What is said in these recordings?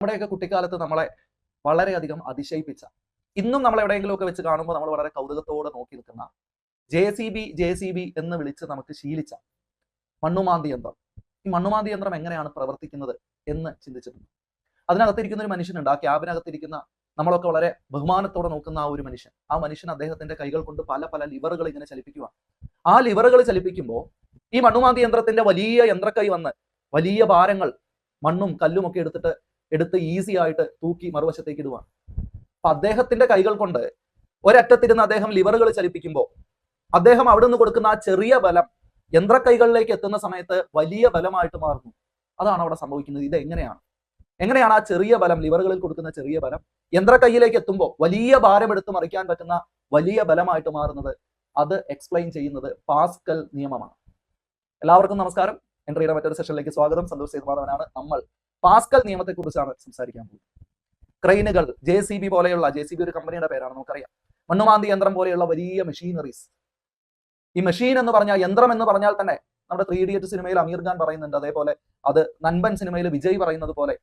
നമ്മുടെയൊക്കെ കുട്ടിക്കാലത്ത് നമ്മളെ വളരെയധികം അതിശയിപ്പിച്ച ഇന്നും നമ്മൾ എവിടെയെങ്കിലുമൊക്കെ വെച്ച് കാണുമ്പോൾ നമ്മൾ വളരെ കൗതുകത്തോടെ നോക്കി നിൽക്കുന്ന J C B J C B എന്ന് വിളിച്ച് നമുക്ക് ശീലിച്ച മണ്ണുമാന്തി യന്ത്രം. ഈ മണ്ണുമാന്തി യന്ത്രം എങ്ങനെയാണ് പ്രവർത്തിക്കുന്നത് എന്ന് ചിന്തിച്ചിട്ടുണ്ട്. അതിനകത്തിരിക്കുന്ന ഒരു മനുഷ്യനുണ്ട്. ആ ക്യാബിനകത്തിരിക്കുന്ന നമ്മളൊക്കെ വളരെ ബഹുമാനത്തോടെ നോക്കുന്ന ആ ഒരു മനുഷ്യൻ. ആ മനുഷ്യൻ അദ്ദേഹത്തിന്റെ കൈകൾ കൊണ്ട് പല പല ലിവറുകൾ ഇങ്ങനെ ചലിപ്പിക്കുക ആ ലിവറുകൾ ചലിപ്പിക്കുമ്പോൾ ഈ മണ്ണുമാന്തി യന്ത്രത്തിന്റെ വലിയ യന്ത്രക്കൈ വന്ന് വലിയ ഭാരങ്ങൾ മണ്ണും കല്ലും ഒക്കെ എടുത്തിട്ട് എടുത്ത് ഈസി ആയിട്ട് തൂക്കി മറുവശത്തേക്ക് ഇടുവാണ്. അപ്പൊ അദ്ദേഹത്തിന്റെ കൈകൾ കൊണ്ട് ഒരറ്റത്തിരുന്ന് അദ്ദേഹം ലിവറുകൾ ചലിപ്പിക്കുമ്പോൾ അദ്ദേഹം അവിടെ നിന്ന് കൊടുക്കുന്ന ആ ചെറിയ ബലം യന്ത്രക്കൈകളിലേക്ക് എത്തുന്ന സമയത്ത് വലിയ ബലമായിട്ട് മാറുന്നു. അതാണ് അവിടെ സംഭവിക്കുന്നത്. ഇത് എങ്ങനെയാണ്? എങ്ങനെയാണ് ആ ചെറിയ ബലം ലിവറുകളിൽ കൊടുക്കുന്ന ചെറിയ ബലം യന്ത്രക്കൈയിലേക്ക് എത്തുമ്പോൾ വലിയ ഭാരം എടുത്ത് മറിക്കാൻ പറ്റുന്ന വലിയ ബലമായിട്ട് മാറുന്നത്? അത് എക്സ്പ്ലെയിൻ ചെയ്യുന്നത് പാസ്കൽ നിയമമാണ്. എല്ലാവർക്കും നമസ്കാരം. എൻട്രിയുടെ മറ്റൊരു സെഷനിലേക്ക് സ്വാഗതം. സന്തോഷ് സേതുമാധവനാണ് നമ്മൾ പാസ്കൽ നിയമത്തെ കുറിച്ചാണ് സംസാരിക്കാൻ പോകുന്നത്. ക്രെയിനുകൾ ജെ സി ബി പോലെയുള്ള ജെ സി ബി ഒരു കമ്പനിയുടെ പേരാണ് നമുക്കറിയാം. മണ്ണുമാന്തി യന്ത്രം പോലെയുള്ള വലിയ മെഷീനറീസ് ഈ മെഷീൻ എന്ന് പറഞ്ഞാൽ യന്ത്രം എന്ന് പറഞ്ഞാൽ തന്നെ നമ്മുടെ ത്രീ ഇഡിയറ്റ് സിനിമയിൽ അമീർ ഖാൻ പറയുന്നുണ്ട്. അതേപോലെ അത് നൻപൻ സിനിമയിൽ വിജയ് പറയുന്നത് പോലെ.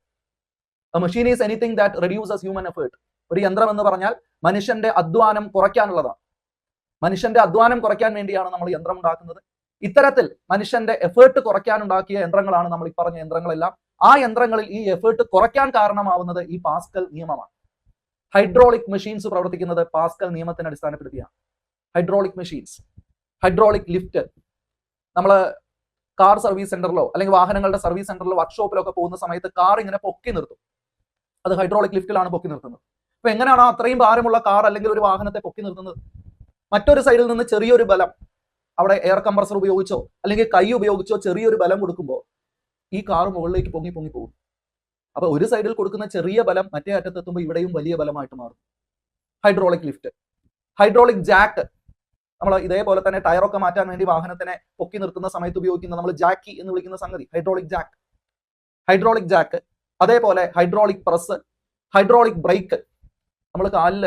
Machine is anything that reduces human effort ഒരു യന്ത്രം എന്ന് പറഞ്ഞാൽ മനുഷ്യന്റെ അധ്വാനം കുറയ്ക്കാനുള്ളതാണ്. മനുഷ്യന്റെ അധ്വാനം കുറയ്ക്കാൻ വേണ്ടിയാണ് നമ്മൾ യന്ത്രം ഉണ്ടാക്കുന്നത്. ഇത്തരത്തിൽ മനുഷ്യന്റെ എഫേർട്ട് കുറയ്ക്കാനുണ്ടാക്കിയ യന്ത്രങ്ങളാണ് നമ്മൾ ഈ പറഞ്ഞ യന്ത്രങ്ങളെല്ലാം. ആ യന്ത്രങ്ങളിൽ ഈ എഫേർട്ട് കുറയ്ക്കാൻ കാരണമാവുന്നത് ഈ പാസ്കൽ നിയമമാണ്. ഹൈഡ്രോളിക് മെഷീൻസ് പ്രവർത്തിക്കുന്നത് പാസ്കൽ നിയമത്തിന് അടിസ്ഥാനപ്പെടുത്തിയാണ്. ഹൈഡ്രോളിക് മെഷീൻസ് ഹൈഡ്രോളിക് ലിഫ്റ്റ് നമ്മൾ കാർ സർവീസ് സെന്ററിലോ അല്ലെങ്കിൽ വാഹനങ്ങളുടെ സർവീസ് സെന്ററിലോ വർക്ക്ഷോപ്പിലോ ഒക്കെ പോകുന്ന സമയത്ത് കാർ ഇങ്ങനെ പൊക്കി നിർത്തും. അത് ഹൈഡ്രോളിക് ലിഫ്റ്റിലാണ് പൊക്കി നിർത്തുന്നത്. അപ്പൊ എങ്ങനെയാണ് അത്രയും ഭാരമുള്ള കാർ അല്ലെങ്കിൽ ഒരു വാഹനത്തെ പൊക്കി നിർത്തുന്നത്? മറ്റൊരു സൈഡിൽ നിന്ന് ചെറിയൊരു ബലം അവിടെ എയർ കംപ്രസർ ഉപയോഗിച്ചോ അല്ലെങ്കിൽ കൈ ഉപയോഗിച്ചോ ചെറിയൊരു ബലം കൊടുക്കുമ്പോൾ ഈ കാർ മുകളിലേക്ക് പൊങ്ങി പൊങ്ങി പോകും. അപ്പൊ ഒരു സൈഡിൽ കൊടുക്കുന്ന ചെറിയ ബലം മറ്റേ അറ്റത്തെത്തുമ്പോൾ ഇവിടെയും വലിയ ബലമായിട്ട് മാറും. ഹൈഡ്രോളിക് ലിഫ്റ്റ് ഹൈഡ്രോളിക് ജാക്ക് നമ്മൾ ഇതേപോലെ തന്നെ ടയറൊക്കെ മാറ്റാൻ വേണ്ടി വാഹനത്തിനെ പൊക്കി നിർത്തുന്ന സമയത്ത് ഉപയോഗിക്കുന്ന നമ്മൾ ജാക്കി എന്ന് വിളിക്കുന്ന സംഗതി. ഹൈഡ്രോളിക് ജാക്ക് ഹൈഡ്രോളിക് ജാക്ക് അതേപോലെ ഹൈഡ്രോളിക് പ്രസ് ഹൈഡ്രോളിക് ബ്രേക്ക് നമ്മൾ കാലിൽ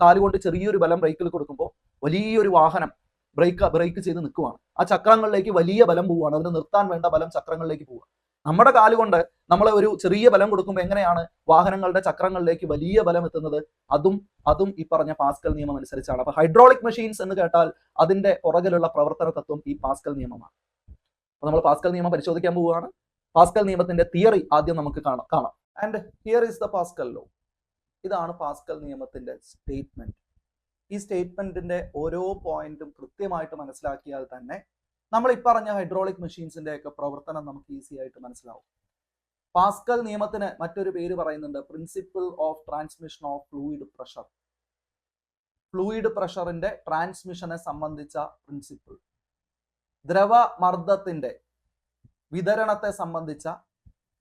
കാലുകൊണ്ട് ചെറിയൊരു ബലം ബ്രേക്കിൽ കൊടുക്കുമ്പോൾ വലിയൊരു വാഹനം ബ്രേക്ക് ബ്രേക്ക് ചെയ്ത് നിൽക്കുവാണ് ആ ചക്രങ്ങളിലേക്ക് വലിയ ബലം പോവുകയാണ്. അതിന് നിർത്താൻ വേണ്ട ബലം ചക്രങ്ങളിലേക്ക് പോവുക. നമ്മുടെ കാലുകൊണ്ട് നമ്മൾ ഒരു ചെറിയ ബലം കൊടുക്കുമ്പോൾ എങ്ങനെയാണ് വാഹനങ്ങളുടെ ചക്രങ്ങളിലേക്ക് വലിയ ബലം എത്തുന്നത്? അതും അതും ഈ പറഞ്ഞ പാസ്കൽ നിയമം അനുസരിച്ചാണ്. അപ്പൊ ഹൈഡ്രോളിക് മെഷീൻസ് എന്ന് കേട്ടാൽ അതിന്റെ പുറകിലുള്ള പ്രവർത്തന തത്വം ഈ പാസ്കൽ നിയമമാണ്. അപ്പൊ നമ്മൾ പാസ്കൽ നിയമം പരിശോധിക്കാൻ പോവുകയാണ്. പാസ്കൽ നിയമത്തിന്റെ തിയറി ആദ്യം നമുക്ക് കാണാം കാണാം. And here is the Pascal law ഇതാണ് പാസ്കൽ നിയമത്തിന്റെ സ്റ്റേറ്റ്മെന്റ് ഈ സ്റ്റേറ്റ്മെന്റിന്റെ ഓരോ പോയിന്റും കൃത്യമായിട്ട് മനസ്സിലാക്കിയാൽ തന്നെ നമ്മൾ ഈ പറഞ്ഞ ഹൈഡ്രോളിക് മെഷീൻസിന്റെ ഒക്കെ പ്രവർത്തനം നമുക്ക് ഈസി ആയിട്ട് മനസ്സിലാവും. പാസ്കൽ നിയമത്തിന് മറ്റൊരു പേര് പറയുന്നുണ്ട് principle of transmission of fluid pressure fluid പ്രഷറിന്റെ ട്രാൻസ്മിഷനെ സംബന്ധിച്ച പ്രിൻസിപ്പിൾ ദ്രവ മർദ്ദത്തിന്റെ വിതരണത്തെ സംബന്ധിച്ച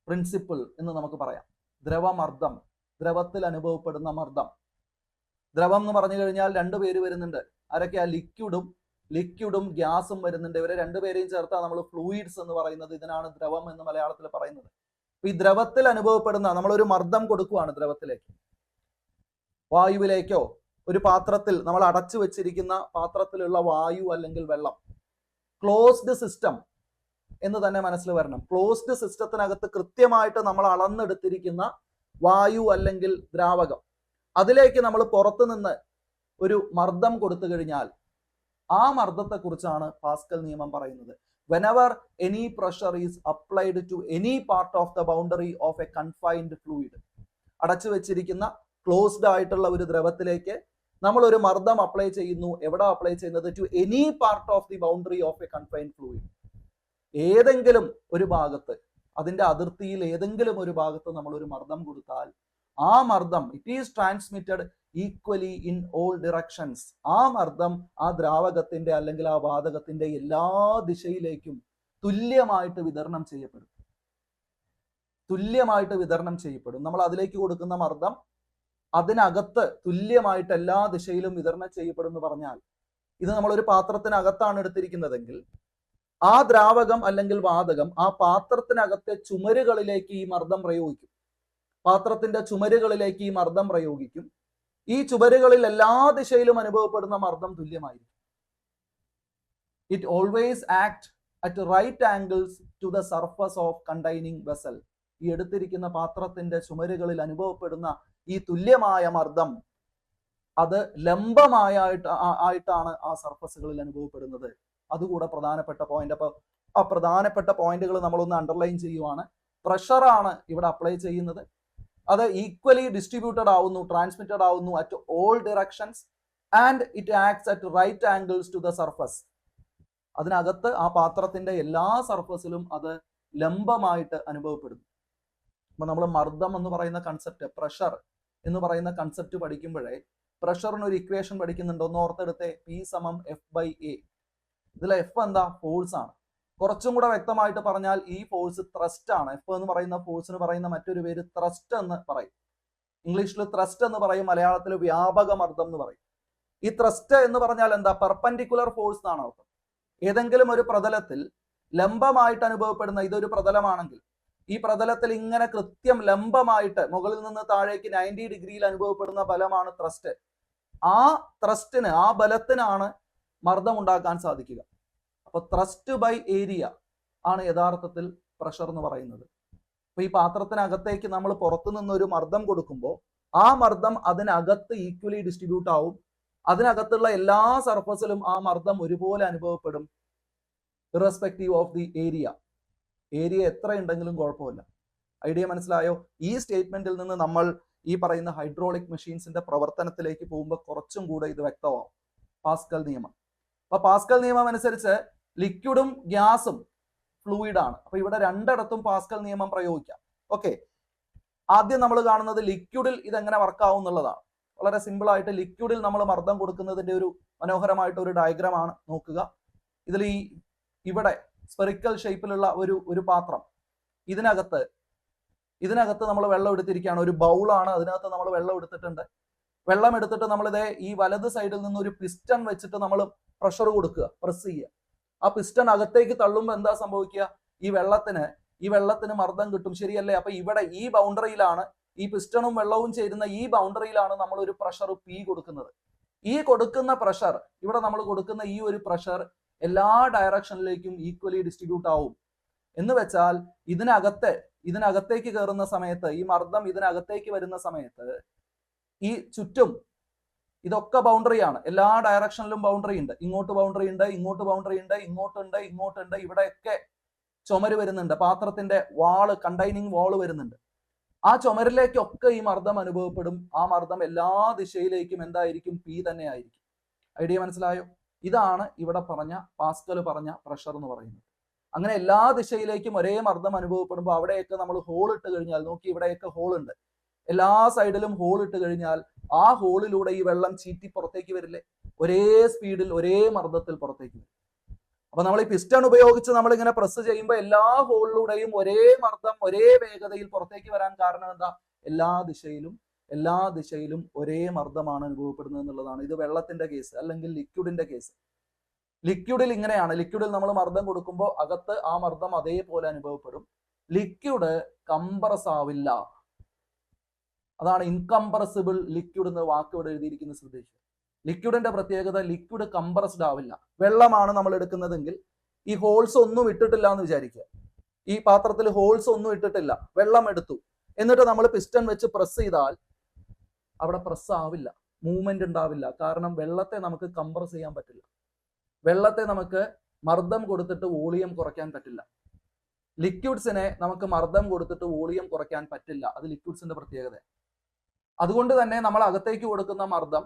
പ്രിൻസിപ്പിൾ എന്ന് നമുക്ക് പറയാം. ദ്രവമർദ്ദം ദ്രവത്തിൽ അനുഭവപ്പെടുന്ന മർദ്ദം. ദ്രവം എന്ന് പറഞ്ഞു കഴിഞ്ഞാൽ രണ്ടു പേര് വരുന്നുണ്ട്. ആരൊക്കെയാ? ലിക്വിഡും ലിക്വിഡും ഗ്യാസും വരുന്നുണ്ട്. ഇവരെ രണ്ടുപേരെയും ചേർത്താണ് നമ്മൾ ഫ്ലൂയിഡ്സ് എന്ന് പറയുന്നത്. ഇതിനാണ് ദ്രവം എന്ന് മലയാളത്തിൽ പറയുന്നത്. ഈ ദ്രവത്തിൽ അനുഭവപ്പെടുന്ന നമ്മളൊരു മർദ്ദം കൊടുക്കുവാണ് ദ്രവത്തിലേക്ക്. വായുവിലേക്കോ ഒരു പാത്രത്തിൽ നമ്മൾ അടച്ചു വെച്ചിരിക്കുന്ന പാത്രത്തിലുള്ള വായു അല്ലെങ്കിൽ വെള്ളം. ക്ലോസ്ഡ് സിസ്റ്റം എന്ന് തന്നെ മനസ്സിൽ വരണം. ക്ലോസ്ഡ് സിസ്റ്റത്തിനകത്ത് കൃത്യമായിട്ട് നമ്മൾ അളന്നെടുത്തിരിക്കുന്ന വായു അല്ലെങ്കിൽ ദ്രാവകം. അതിലേക്ക് നമ്മൾ പുറത്തു നിന്ന് ഒരു മർദ്ദം കൊടുത്തു കഴിഞ്ഞാൽ ആ മർദ്ദത്തെക്കുറിച്ചാണ് പാസ്കൽ നിയമം പറയുന്നത്. Whenever any pressure is applied to any part of the boundary of a confined fluid അടച്ചു വെച്ചിരിക്കുന്ന ക്ലോസ്ഡ് ആയിട്ടുള്ള ഒരു ദ്രവത്തിലേക്ക് നമ്മൾ ഒരു മർദ്ദം അപ്ലൈ ചെയ്യുന്നു. എവിടെ അപ്ലൈ ചെയ്യുന്നത്? To any part of the boundary of a confined fluid ഏതെങ്കിലും ഒരു ഭാഗത്ത് അതിന്റെ അതിർത്തിയിൽ ഏതെങ്കിലും ഒരു ഭാഗത്ത് നമ്മൾ ഒരു മർദ്ദം കൊടുത്താൽ ആ മർദ്ദം it is transmitted equally in all directions ആ മർദ്ദം ആ ദ്രാവകത്തിന്റെ അല്ലെങ്കിൽ ആ വാതകത്തിന്റെ എല്ലാ ദിശയിലേക്കും തുല്യമായിട്ട് വിതരണം ചെയ്യപ്പെടും. തുല്യമായിട്ട് വിതരണം ചെയ്യപ്പെടും. നമ്മൾ അതിലേക്ക് കൊടുക്കുന്ന മർദ്ദം അതിനകത്ത് തുല്യമായിട്ട് എല്ലാ ദിശയിലും വിതരണം ചെയ്യപ്പെടും എന്ന് പറഞ്ഞാൽ ഇത് നമ്മൾ ഒരു പാത്രത്തിനകത്താണ് എടുത്തിരിക്കുന്നതെങ്കിൽ ആ ദ്രാവകം അല്ലെങ്കിൽ വാതകം ആ പാത്രത്തിനകത്തെ ചുമരുകളിലേക്ക് ഈ മർദ്ദം പ്രയോഗിക്കും. പാത്രത്തിന്റെ ചുമരുകളിലേക്ക് ഈ മർദ്ദം പ്രയോഗിക്കും. ഈ ചുമരുകളിൽ എല്ലാ ദിശയിലും അനുഭവപ്പെടുന്ന മർദ്ദം തുല്യമായിരിക്കും. It always act at right angles to the surface of containing vessel ഈ എടുത്തിരിക്കുന്ന പാത്രത്തിന്റെ ചുമരുകളിൽ അനുഭവപ്പെടുന്ന ഈ തുല്യമായ മർദ്ദം അത് ലംബമായിട്ട് ആയിട്ടാണ് ആ സർഫസുകളിൽ അനുഭവപ്പെടുന്നത്. അതുകൂടെ പ്രധാനപ്പെട്ട പോയിന്റ് അപ്പൊ ആ പ്രധാനപ്പെട്ട പോയിന്റുകൾ നമ്മളൊന്ന് അണ്ടർലൈൻ ചെയ്യുവാണ്. പ്രഷറാണ് ഇവിടെ അപ്ലൈ ചെയ്യുന്നത്. അത് ഈക്വലി ഡിസ്ട്രിബ്യൂട്ടഡ് ആവുന്നു ട്രാൻസ്മിറ്റഡ് ആവുന്നു at all directions and it acts at right angles to the surface അതിനകത്ത് ആ പാത്രത്തിന്റെ എല്ലാ സർഫസിലും അത് ലംബമായിട്ട് അനുഭവപ്പെടുന്നു. അപ്പൊ നമ്മൾ മർദ്ദം എന്ന് പറയുന്ന കൺസെപ്റ്റ് പ്രഷർ എന്ന് പറയുന്ന കൺസെപ്റ്റ് പഠിക്കുമ്പോഴേ പ്രഷറിന് ഒരു ഇക്വേഷൻ പഠിക്കുന്നുണ്ടോ. എന്ന് ഓർത്തെടുത്തേ പി സമം എഫ് ബൈ എ ഇതിലെ എഫ് എന്താ? ഫോഴ്സ് ആണ്. കുറച്ചും കൂടെ വ്യക്തമായിട്ട് പറഞ്ഞാൽ ഈ ഫോഴ്സ് ത്രസ്റ്റ് ആണ്. എഫ് എന്ന് പറയുന്ന ഫോഴ്സിന് പറയുന്ന മറ്റൊരു പേര് ത്രസ്റ്റ് എന്ന് പറയും. ഇംഗ്ലീഷിൽ ത്രസ്റ്റ് എന്ന് പറയും മലയാളത്തിൽ വ്യാപക മർദ്ദം എന്ന് പറയും. ഈ ത്രസ്റ്റ് എന്ന് പറഞ്ഞാൽ എന്താ? പെർപെൻഡിക്കുലർ ഫോഴ്സ് എന്നാണ് അർത്ഥം. ഏതെങ്കിലും ഒരു പ്രതലത്തിൽ ലംബമായിട്ട് അനുഭവപ്പെടുന്ന ഇതൊരു പ്രതലമാണെങ്കിൽ ഈ പ്രതലത്തിൽ ഇങ്ങനെ കൃത്യം ലംബമായിട്ട് മുകളിൽ നിന്ന് താഴേക്ക് നയന്റി ഡിഗ്രിയിൽ അനുഭവപ്പെടുന്ന ബലമാണ് ത്രസ്റ്റ് ആ ത്രസ്റ്റിന് ആ ബലത്തിനാണ് മർദ്ദം ഉണ്ടാക്കാൻ സാധിക്കുക. അപ്പൊ ത്രസ്റ്റ് ബൈ ഏരിയ ആണ് യഥാർത്ഥത്തിൽ പ്രഷർ എന്ന് പറയുന്നത്. അപ്പൊ ഈ പാത്രത്തിനകത്തേക്ക് നമ്മൾ പുറത്തു നിന്ന് ഒരു മർദ്ദം കൊടുക്കുമ്പോൾ ആ മർദ്ദം അതിനകത്ത് ഈക്വലി ഡിസ്ട്രിബ്യൂട്ട് ആവും. അതിനകത്തുള്ള എല്ലാ സർഫസിലും ആ മർദ്ദം ഒരുപോലെ അനുഭവപ്പെടും irrespective of the area area എത്ര ഉണ്ടെങ്കിലും കുഴപ്പമില്ല. ഐഡിയ മനസ്സിലായോ? ഈ സ്റ്റേറ്റ്മെന്റിൽ നിന്ന് നമ്മൾ ഈ പറയുന്ന ഹൈഡ്രോളിക് മെഷീൻസിന്റെ പ്രവർത്തനത്തിലേക്ക് പോകുമ്പോൾ കുറച്ചും കൂടെ ഇത് വ്യക്തമാവും. പാസ്കൽ നിയമം. അപ്പൊ പാസ്കൽ നിയമം അനുസരിച്ച് ലിക്വിഡും ഗ്യാസും ഫ്ലൂയിഡ് ആണ്. അപ്പൊ ഇവിടെ രണ്ടിടത്തും പാസ്കൽ നിയമം പ്രയോഗിക്കാം. ഓക്കെ ആദ്യം നമ്മൾ കാണുന്നത് ലിക്വിഡിൽ ഇതെങ്ങനെ വർക്കാവും എന്നുള്ളതാണ്. വളരെ സിമ്പിൾ ആയിട്ട് ലിക്വിഡിൽ നമ്മൾ മർദ്ദം കൊടുക്കുന്നതിന്റെ ഒരു മനോഹരമായിട്ട് ഒരു ഡയഗ്രാം ആണ് നോക്കുക. ഇതിൽ ഈ ഇവിടെ സ്പെറിക്കൽ ഷേപ്പിലുള്ള ഒരു ഒരു പാത്രം. ഇതിനകത്ത് ഇതിനകത്ത് നമ്മൾ വെള്ളം എടുത്തിരിക്കുകയാണ്. ഒരു ബൗളാണ് അതിനകത്ത് നമ്മൾ വെള്ളം എടുത്തിട്ടുണ്ട്. വെള്ളം എടുത്തിട്ട് നമ്മളിതേ ഈ വലത് സൈഡിൽ നിന്ന് ഒരു പിസ്റ്റൺ വെച്ചിട്ട് നമ്മൾ പ്രഷർ കൊടുക്കുക. പ്രസ് ചെയ്യുക. ആ പിസ്റ്റൺ അകത്തേക്ക് തള്ളുമ്പോൾ എന്താ സംഭവിക്കുക? ഈ വെള്ളത്തിന് ഈ വെള്ളത്തിന് മർദ്ദം കിട്ടും. ശരിയല്ലേ? അപ്പൊ ഇവിടെ ഈ ബൗണ്ടറിയിലാണ് ഈ പിസ്റ്റണും വെള്ളവും ചേരുന്ന ഈ ബൗണ്ടറിയിലാണ് നമ്മൾ ഒരു പ്രഷർ പി കൊടുക്കുന്നത്. ഈ കൊടുക്കുന്ന പ്രഷർ ഇവിടെ നമ്മൾ കൊടുക്കുന്ന ഈ ഒരു പ്രഷർ എല്ലാ ഡയറക്ഷനിലേക്കും ഈക്വലി ഡിസ്ട്രിബ്യൂട്ട് ആവും. എന്ന് വെച്ചാൽ ഇതിനകത്ത് ഇതിനകത്തേക്ക് കയറുന്ന സമയത്ത് ഈ മർദ്ദം ഇതിനകത്തേക്ക് വരുന്ന സമയത്ത് ഈ ചുറ്റും ഇതൊക്കെ ബൗണ്ടറിയാണ് എല്ലാ ഡയറക്ഷനിലും ബൗണ്ടറി ഉണ്ട്. ഇങ്ങോട്ട് ബൗണ്ടറി ഉണ്ട് ഇങ്ങോട്ട് ബൗണ്ടറി ഉണ്ട് ഇങ്ങോട്ടുണ്ട് ഇങ്ങോട്ടുണ്ട്. ഇവിടെയൊക്കെ ചുമര് വരുന്നുണ്ട്. പാത്രത്തിന്റെ വാൾ കണ്ടെയ്നിങ് വാൾ വരുന്നുണ്ട്. ആ ചുമരിലേക്കൊക്കെ ഈ മർദ്ദം അനുഭവപ്പെടും. ആ മർദ്ദം എല്ലാ ദിശയിലേക്കും എന്തായിരിക്കും? പി തന്നെ ആയിരിക്കും. ഐഡിയ മനസ്സിലായോ? ഇതാണ് ഇവിടെ പറഞ്ഞ പാസ്കൽ പറഞ്ഞ പ്രഷർ എന്ന് പറയുന്നത്. അങ്ങനെ എല്ലാ ദിശയിലേക്കും ഒരേ മർദ്ദം അനുഭവപ്പെടുമ്പോൾ അവിടെയൊക്കെ നമ്മൾ ഹോൾ ഇട്ട് കഴിഞ്ഞാൽ നോക്കി ഇവിടെയൊക്കെ ഹോൾ ഉണ്ട്. എല്ലാ സൈഡിലും ഹോൾ ഇട്ട് കഴിഞ്ഞാൽ ആ ഹോളിലൂടെ ഈ വെള്ളം ചീറ്റി പുറത്തേക്ക് വരില്ലേ? ഒരേ സ്പീഡിൽ ഒരേ മർദ്ദത്തിൽ പുറത്തേക്ക് വരും. അപ്പൊ നമ്മൾ ഈ പിസ്റ്റൺ ഉപയോഗിച്ച് നമ്മൾ ഇങ്ങനെ പ്രസ് ചെയ്യുമ്പോൾ എല്ലാ ഹോളിലൂടെയും ഒരേ മർദ്ദം ഒരേ വേഗതയിൽ പുറത്തേക്ക് വരാൻ കാരണം എന്താ? എല്ലാ ദിശയിലും എല്ലാ ദിശയിലും ഒരേ മർദ്ദമാണ് അനുഭവപ്പെടുന്നത് എന്നുള്ളതാണ്. ഇത് വെള്ളത്തിന്റെ കേസ് അല്ലെങ്കിൽ ലിക്വിഡിന്റെ കേസ് ലിക്വിഡിൽ ഇങ്ങനെയാണ്. ലിക്വിഡിൽ നമ്മൾ മർദ്ദം കൊടുക്കുമ്പോൾ അകത്ത് ആ മർദ്ദം അതേപോലെ അനുഭവപ്പെടും. ലിക്വിഡ് കംപ്രസ് ആവില്ല. അതാണ് ഇൻകംപ്രസിബിൾ ലിക്വിഡ് എന്ന വാക്ക് ഇവിടെ എഴുതിയിരിക്കുന്നത് ശ്രദ്ധിക്കുക ലിക്വിഡിന്റെ പ്രത്യേകത ലിക്വിഡ് കംപ്രസ്ഡ് ആവില്ല. വെള്ളമാണ് നമ്മൾ എടുക്കുന്നതെങ്കിൽ ഈ ഹോൾസ് ഒന്നും ഇട്ടിട്ടില്ല എന്ന് വിചാരിക്കുക. ഈ പാത്രത്തിൽ ഹോൾസ് ഒന്നും ഇട്ടിട്ടില്ല. വെള്ളം എടുത്തു. എന്നിട്ട് നമ്മൾ പിസ്റ്റൺ വെച്ച് പ്രസ് ചെയ്താൽ അവിടെ പ്രസ് ആവില്ല. മൂവ്മെന്റ് ഉണ്ടാവില്ല. കാരണം വെള്ളത്തെ നമുക്ക് കംപ്രസ് ചെയ്യാൻ പറ്റില്ല. വെള്ളത്തെ നമുക്ക് മർദ്ദം കൊടുത്തിട്ട് വോളിയം കുറയ്ക്കാൻ പറ്റില്ല. ലിക്വിഡ്സിനെ നമുക്ക് മർദ്ദം കൊടുത്തിട്ട് വോളിയം കുറയ്ക്കാൻ പറ്റില്ല. അത് ലിക്വിഡ്സിന്റെ പ്രത്യേകത. അതുകൊണ്ട് തന്നെ നമ്മൾ അകത്തേക്ക് കൊടുക്കുന്ന മർദ്ദം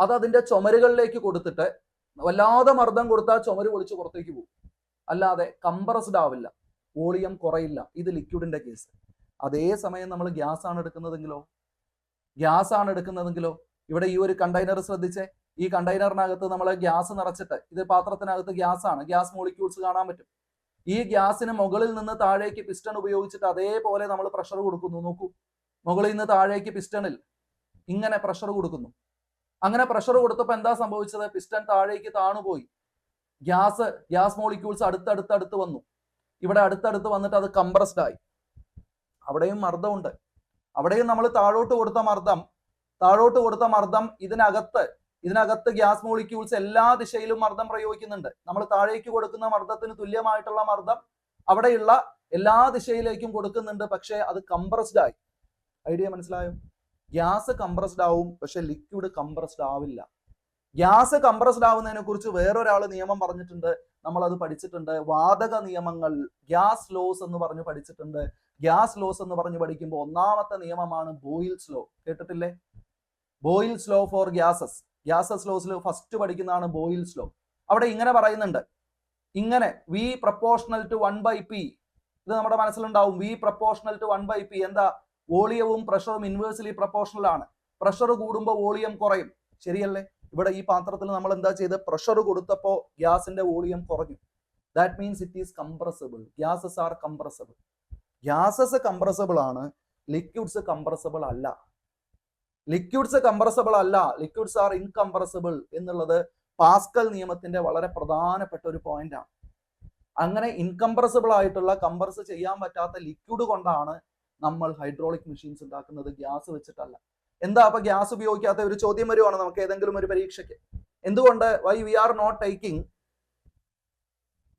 അത് അതിന്റെ ചുമരുകളിലേക്ക് കൊടുത്തിട്ട് വല്ലാതെ മർദ്ദം കൊടുത്താൽ ചുമര് പൊളിച്ച് പുറത്തേക്ക് പോകും. അല്ലാതെ കംപ്രസ്ഡ് ആവില്ല വോളിയം കുറയില്ല. ഇത് ലിക്വിഡിന്റെ കേസ്. അതേ അതേസമയം നമ്മൾ ഗ്യാസ് ആണ് എടുക്കുന്നതെങ്കിലോ? ഗ്യാസ് ആണ് എടുക്കുന്നതെങ്കിലോ? ഇവിടെ ഈ ഒരു കണ്ടെയ്നർ ശ്രദ്ധിച്ചേ. ഈ കണ്ടെയ്നറിനകത്ത് നമ്മൾ ഗ്യാസ് നിറച്ചിട്ട് ഇത് പാത്രത്തിനകത്ത് ഗ്യാസ് ആണ് ഗ്യാസ് മോളിക്യൂൾസ് കാണാൻ പറ്റും. ഈ ഗ്യാസിന് മുകളിൽ നിന്ന് താഴേക്ക് പിസ്റ്റൺ ഉപയോഗിച്ചിട്ട് അതേപോലെ നമ്മൾ പ്രഷർ കൊടുക്കുന്നു. നോക്കൂ. മുകളിൽ നിന്ന് താഴേക്ക് പിസ്റ്റണിൽ ഇങ്ങനെ പ്രഷർ കൊടുക്കുന്നു. അങ്ങനെ പ്രഷർ കൊടുത്തപ്പോൾ എന്താ സംഭവിച്ചത്? പിസ്റ്റൺ താഴേക്ക് താണുപോയി. ഗ്യാസ് ഗ്യാസ് മോളിക്യൂൾസ് അടുത്തടുത്ത് അടുത്ത് വന്നു. ഇവിടെ അടുത്തടുത്ത് വന്നിട്ട് അത് കംപ്രസ്ഡ് ആയി. അവിടെയും മർദ്ദമുണ്ട്. അവിടെയും നമ്മൾ താഴോട്ട് കൊടുത്ത മർദ്ദം താഴോട്ട് കൊടുത്ത മർദ്ദം ഇതിനകത്ത് ഇതിനകത്ത് ഗ്യാസ് മോളിക്യൂൾസ് എല്ലാ ദിശയിലും മർദ്ദം പ്രയോഗിക്കുന്നുണ്ട്. നമ്മൾ താഴേക്ക് കൊടുക്കുന്ന മർദ്ദത്തിന് തുല്യമായിട്ടുള്ള മർദ്ദം അവിടെയുള്ള എല്ലാ ദിശയിലേക്കും കൊടുക്കുന്നുണ്ട്. പക്ഷേ അത് കംപ്രസ്ഡ് ആയി. ഐഡിയ മനസ്സിലായോ? ഗ്യാസ് കംപ്രസ്ഡ് ആവും പക്ഷെ ലിക്വിഡ് കംപ്രസ്ഡ് ആവില്ല. ഗ്യാസ് കംപ്രസ്ഡ് ആവുന്നതിനെ കുറിച്ച് വേറൊരാൾ നിയമം പറഞ്ഞിട്ടുണ്ട് നമ്മൾ അത് പഠിച്ചിട്ടുണ്ട്. വാതക നിയമങ്ങൾ ഗ്യാസ് ലോസ് എന്ന് പറഞ്ഞ് പഠിച്ചിട്ടുണ്ട്. ഗ്യാസ് ലോസ് എന്ന് പറഞ്ഞ് പഠിക്കുമ്പോൾ ഒന്നാമത്തെ നിയമമാണ് ബോയിൽസ് ലോ കേട്ടിട്ടില്ലേ? Boyle's law for gases gases ലോസിൽ first പഠിക്കുന്നതാണ് ബോയിൽസ് ലോ അവിടെ ഇങ്ങനെ പറയുന്നുണ്ട്. ഇങ്ങനെ V proportional to one by P ഇത് നമ്മുടെ മനസ്സിലുണ്ടാവും. V proportional to one by P എന്താ? വോളിയവും പ്രഷറും ഇൻവേഴ്സ്ലി പ്രപ്പോർഷണൽ ആണ്. പ്രഷർ കൂടുമ്പോൾ വോളിയം കുറയും. ശരിയല്ലേ? ഇവിടെ ഈ പാത്രത്തിൽ നമ്മൾ എന്താ ചെയ്ത് പ്രഷർ കൊടുത്തപ്പോൾ ഗ്യാസിന്റെ വോളിയം കുറഞ്ഞു. That means it is compressible gases are compressible gases compressible ആണ് ലിക്വിഡ്സ് കംപ്രസബിൾ അല്ല. ലിക്വിഡ്സ് കംപ്രസബിൾ അല്ല. ലിക്വിഡ്സ് ആർ ഇൻകംപ്രസബിൾ എന്നുള്ളത് പാസ്കൽ നിയമത്തിന്റെ വളരെ പ്രധാനപ്പെട്ട ഒരു പോയിന്റ് ആണ്. അങ്ങനെ ഇൻകംപ്രസബിൾ ആയിട്ടുള്ള കംപ്രസ് ചെയ്യാൻ പറ്റാത്ത ലിക്വിഡ് കൊണ്ടാണ് നമ്മൾ ഹൈഡ്രോളിക് മെഷീൻസ് ഉണ്ടാക്കുന്നത് ഗ്യാസ് വെച്ചിട്ടല്ല. എന്താ അപ്പൊ ഗ്യാസ് ഉപയോഗിക്കാത്ത ഒരു ചോദ്യം വരുവാണ് നമുക്ക് ഏതെങ്കിലും ഒരു പരീക്ഷയ്ക്ക്? എന്തുകൊണ്ട് why we are not taking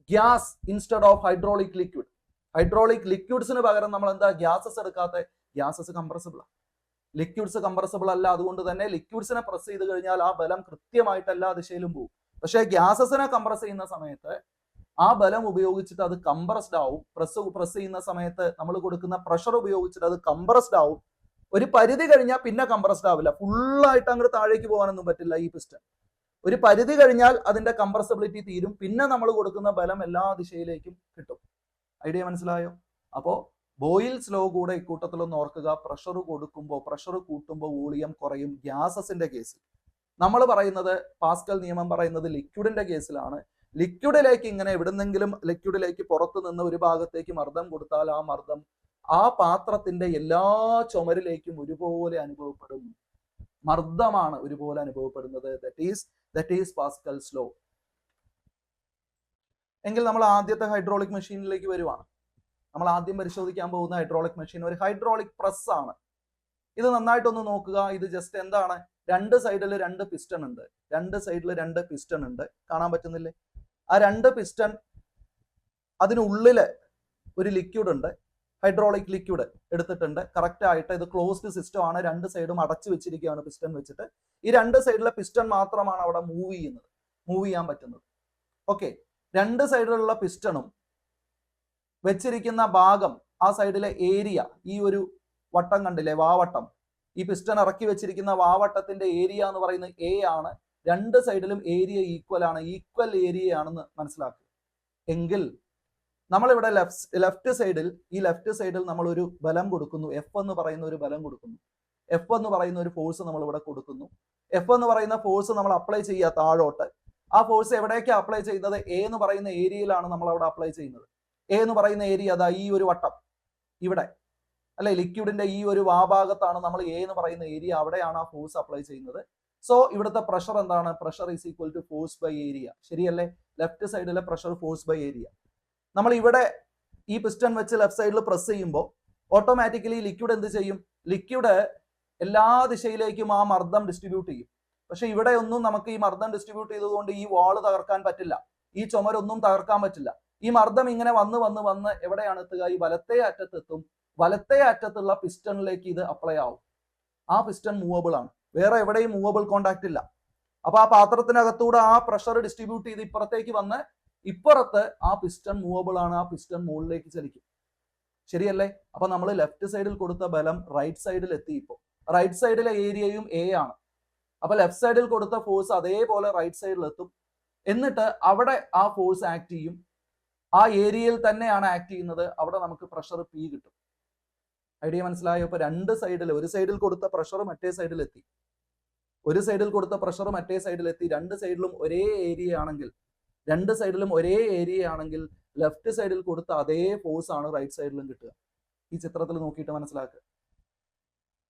gas instead of hydraulic liquid hydraulic ലിക്വിഡ്സിന് പകരം നമ്മൾ എന്താ ഗ്യാസസ് എടുക്കാത്ത? ഗ്യാസസ് കംപ്രസിബിൾ ആണ് ലിക്വിഡ്സ് കംപ്രസിബിൾ അല്ല അതുകൊണ്ട് തന്നെ ലിക്വിഡ്സിനെ പ്രസ് ചെയ്ത് കഴിഞ്ഞാൽ ആ ബലം കൃത്യമായിട്ട് എല്ലാ ദിശയിലും പോകും. പക്ഷേ ഗ്യാസസിനെ കംപ്രസ് ചെയ്യുന്ന സമയത്ത് ആ ബലം ഉപയോഗിച്ചിട്ട് അത് കംപ്രസ്ഡ് ആവും. പ്രസ് പ്രസ് ചെയ്യുന്ന സമയത്ത് നമ്മൾ കൊടുക്കുന്ന പ്രഷർ ഉപയോഗിച്ചിട്ട് അത് കംപ്രസ്ഡ് ആവും. ഒരു പരിധി കഴിഞ്ഞാൽ പിന്നെ കംപ്രസ്ഡ് ആവില്ല. ഫുള്ളായിട്ട് അങ്ങോട്ട് താഴേക്ക് പോകാനൊന്നും പറ്റില്ല ഈ പിസ്റ്റൺ ഒരു പരിധി കഴിഞ്ഞാൽ അതിന്റെ കംപ്രസബിലിറ്റി തീരും. പിന്നെ നമ്മൾ കൊടുക്കുന്ന ബലം എല്ലാ ദിശയിലേക്കും കിട്ടും. ഐഡിയ മനസ്സിലായോ? അപ്പോ ബോയിൽസ് ലോ കൂടെ ഇക്കൂട്ടത്തിലൊന്ന് ഓർക്കുക. പ്രഷർ കൊടുക്കുമ്പോൾ പ്രഷർ കൂട്ടുമ്പോൾ വോളിയം കുറയും ഗ്യാസസിന്റെ കേസിൽ നമ്മൾ പറയുന്നത് പാസ്കൽ നിയമം പറയുന്നത് ലിക്വിഡിന്റെ കേസിലാണ് ലിക്വിഡിലേക്ക് ഇങ്ങനെ എവിടുന്നെങ്കിലും ലിക്വിഡിലേക്ക് പുറത്തു നിന്ന് ഒരു ഭാഗത്തേക്ക് മർദ്ദം കൊടുത്താൽ ആ മർദ്ദം ആ പാത്രത്തിന്റെ എല്ലാ ചുമരിലേക്കും ഒരുപോലെ അനുഭവപ്പെടും. മർദ്ദമാണ് ഒരുപോലെ അനുഭവപ്പെടുന്നത്. That is that is Pascal's law എങ്കിൽ നമ്മൾ ആദ്യത്തെ ഹൈഡ്രോളിക് മെഷീനിലേക്ക് വരുവാണ്. നമ്മൾ ആദ്യം പരിശോധിക്കാൻ പോകുന്ന ഹൈഡ്രോളിക് മെഷീൻ ഒരു ഹൈഡ്രോളിക് പ്രസ് ആണ്. ഇത് നന്നായിട്ടൊന്ന് നോക്കുക. ഇത് ജസ്റ്റ് എന്താണ്? രണ്ട് സൈഡിൽ രണ്ട് പിസ്റ്റൺ ഉണ്ട്. രണ്ട് സൈഡിൽ രണ്ട് പിസ്റ്റൺ ഉണ്ട്. കാണാൻ പറ്റുന്നില്ലേ? ആ രണ്ട് പിസ്റ്റൺ അതിനുള്ളിൽ ഒരു ലിക്വിഡ് ഉണ്ട്. ഹൈഡ്രോളിക് ലിക്വിഡ് എടുത്തിട്ടുണ്ട്. കറക്റ്റ് ആയിട്ട് ഇത് ക്ലോസ്ഡ് സിസ്റ്റം ആണ്. രണ്ട് സൈഡും അടച്ചു വെച്ചിരിക്കുകയാണ് പിസ്റ്റൺ വെച്ചിട്ട്. ഈ രണ്ട് സൈഡിലെ പിസ്റ്റൺ മാത്രമാണ് അവിടെ മൂവ് ചെയ്യുന്നത്. മൂവ് ചെയ്യാൻ പറ്റുന്നത്. ഓക്കെ രണ്ട് സൈഡിലുള്ള പിസ്റ്റണും വെച്ചിരിക്കുന്ന ഭാഗം ആ സൈഡിലെ ഏരിയ ഈ ഒരു വട്ടം കണ്ടില്ലേ? വാവട്ടം ഈ പിസ്റ്റൺ ഇറക്കി വെച്ചിരിക്കുന്ന വാവട്ടത്തിന്റെ ഏരിയ എന്ന് പറയുന്നത് എ ആണ്. രണ്ട് സൈഡിലും ഏരിയ ഈക്വൽ ആണ് ഈക്വൽ ഏരിയ ആണെന്ന് മനസ്സിലാക്കുക. എങ്കിൽ നമ്മളിവിടെ ലെഫ്റ്റ് ലെഫ്റ്റ് സൈഡിൽ ഈ ലെഫ്റ്റ് സൈഡിൽ നമ്മൾ ഒരു ബലം കൊടുക്കുന്നു. എഫ് എന്ന് പറയുന്ന ഒരു ബലം കൊടുക്കുന്നു. എഫ് എന്ന് പറയുന്ന ഒരു ഫോഴ്സ് നമ്മൾ ഇവിടെ കൊടുക്കുന്നു. എഫ് എന്ന് പറയുന്ന ഫോഴ്സ് നമ്മൾ അപ്ലൈ ചെയ്യുക താഴോട്ട്. ആ ഫോഴ്സ് എവിടേക്കാണ് അപ്ലൈ ചെയ്യുന്നത്? എ എന്ന് പറയുന്ന ഏരിയയിലാണ് നമ്മൾ അവിടെ അപ്ലൈ ചെയ്യുന്നത്. എ എന്ന് പറയുന്ന ഏരിയ അതാ ഈ ഒരു വട്ടം. ഇവിടെ. അല്ലെ ലിക്വിഡിന്റെ ഈ ഒരു വാഭാഗത്താണ് നമ്മൾ എ എന്ന് പറയുന്ന ഏരിയ അവിടെയാണ് ആ ഫോഴ്സ് അപ്ലൈ ചെയ്യുന്നത്. സോ ഇവിടുത്തെ പ്രഷർ എന്താണ്? Pressure is equal to force by area ശരിയല്ലേ? ലെഫ്റ്റ് സൈഡിലെ പ്രഷർ ഫോഴ്സ് ബൈ ഏരിയ നമ്മൾ ഇവിടെ ഈ പിസ്റ്റൺ വെച്ച് ലെഫ്റ്റ് സൈഡിൽ പ്രസ് ചെയ്യുമ്പോൾ ഓട്ടോമാറ്റിക്കലി ലിക്വിഡ് എന്ത് ചെയ്യും? ലിക്വിഡ് എല്ലാ ദിശയിലേക്കും ആ മർദ്ദം ഡിസ്ട്രിബ്യൂട്ട് ചെയ്യും. പക്ഷെ ഇവിടെ ഒന്നും നമുക്ക് ഈ മർദ്ദം ഡിസ്ട്രിബ്യൂട്ട് ചെയ്തതുകൊണ്ട് ഈ വാൾ തകർക്കാൻ പറ്റില്ല. ഈ ചുമരൊന്നും തകർക്കാൻ പറ്റില്ല. ഈ മർദ്ദം ഇങ്ങനെ വന്ന് വന്ന് വന്ന് എവിടെയാണ് എത്തുക? ഈ വലത്തേ അറ്റത്തെത്തും. വലത്തേ അറ്റത്തുള്ള പിസ്റ്റണിലേക്ക് ഇത് അപ്ലൈ ആവും. ആ പിസ്റ്റൺ മൂവബിൾ ആണ്. വേറെ എവിടെയും മൂവബിൾ കോണ്ടാക്ട് ഇല്ല. അപ്പൊ ആ പാത്രത്തിനകത്തൂടെ ആ പ്രഷർ ഡിസ്ട്രിബ്യൂട്ട് ചെയ്ത് ഇപ്പുറത്തേക്ക് വന്ന് ഇപ്പുറത്ത് ആ പിസ്റ്റൺ മൂവബിൾ ആണ് ആ പിസ്റ്റൺ മുകളിലേക്ക് ചലിക്കും. ശരിയല്ലേ? അപ്പൊ നമ്മൾ ലെഫ്റ്റ് സൈഡിൽ കൊടുത്ത ബലം റൈറ്റ് സൈഡിൽ എത്തി ഇപ്പോൾ റൈറ്റ് സൈഡിലെ ഏരിയയും എ ആണ്. അപ്പൊ ലെഫ്റ്റ് സൈഡിൽ കൊടുത്ത ഫോഴ്സ് അതേപോലെ റൈറ്റ് സൈഡിൽ എത്തും. എന്നിട്ട് അവിടെ ആ ഫോഴ്സ് ആക്ട് ചെയ്യും. ആ ഏരിയയിൽ തന്നെയാണ് ആക്ട് ചെയ്യുന്നത്. അവിടെ നമുക്ക് പ്രഷർ പി കിട്ടും. ഐഡിയ മനസ്സിലായോ ഇപ്പൊ രണ്ട് സൈഡിൽ ഒരു സൈഡിൽ കൊടുത്ത പ്രഷർ മറ്റേ സൈഡിൽ എത്തി. ഒരു സൈഡിൽ കൊടുത്ത പ്രഷർ മറ്റേ സൈഡിൽ എത്തി. രണ്ട് സൈഡിലും ഒരേ ഏരിയ ആണെങ്കിൽ രണ്ട് സൈഡിലും ഒരേ ഏരിയ ആണെങ്കിൽ ലെഫ്റ്റ് സൈഡിൽ കൊടുത്ത അതേ ഫോഴ്സ് ആണ് റൈറ്റ് സൈഡിലും കിട്ടുക. ഈ ചിത്രത്തിൽ നോക്കിയിട്ട് മനസ്സിലാക്കുക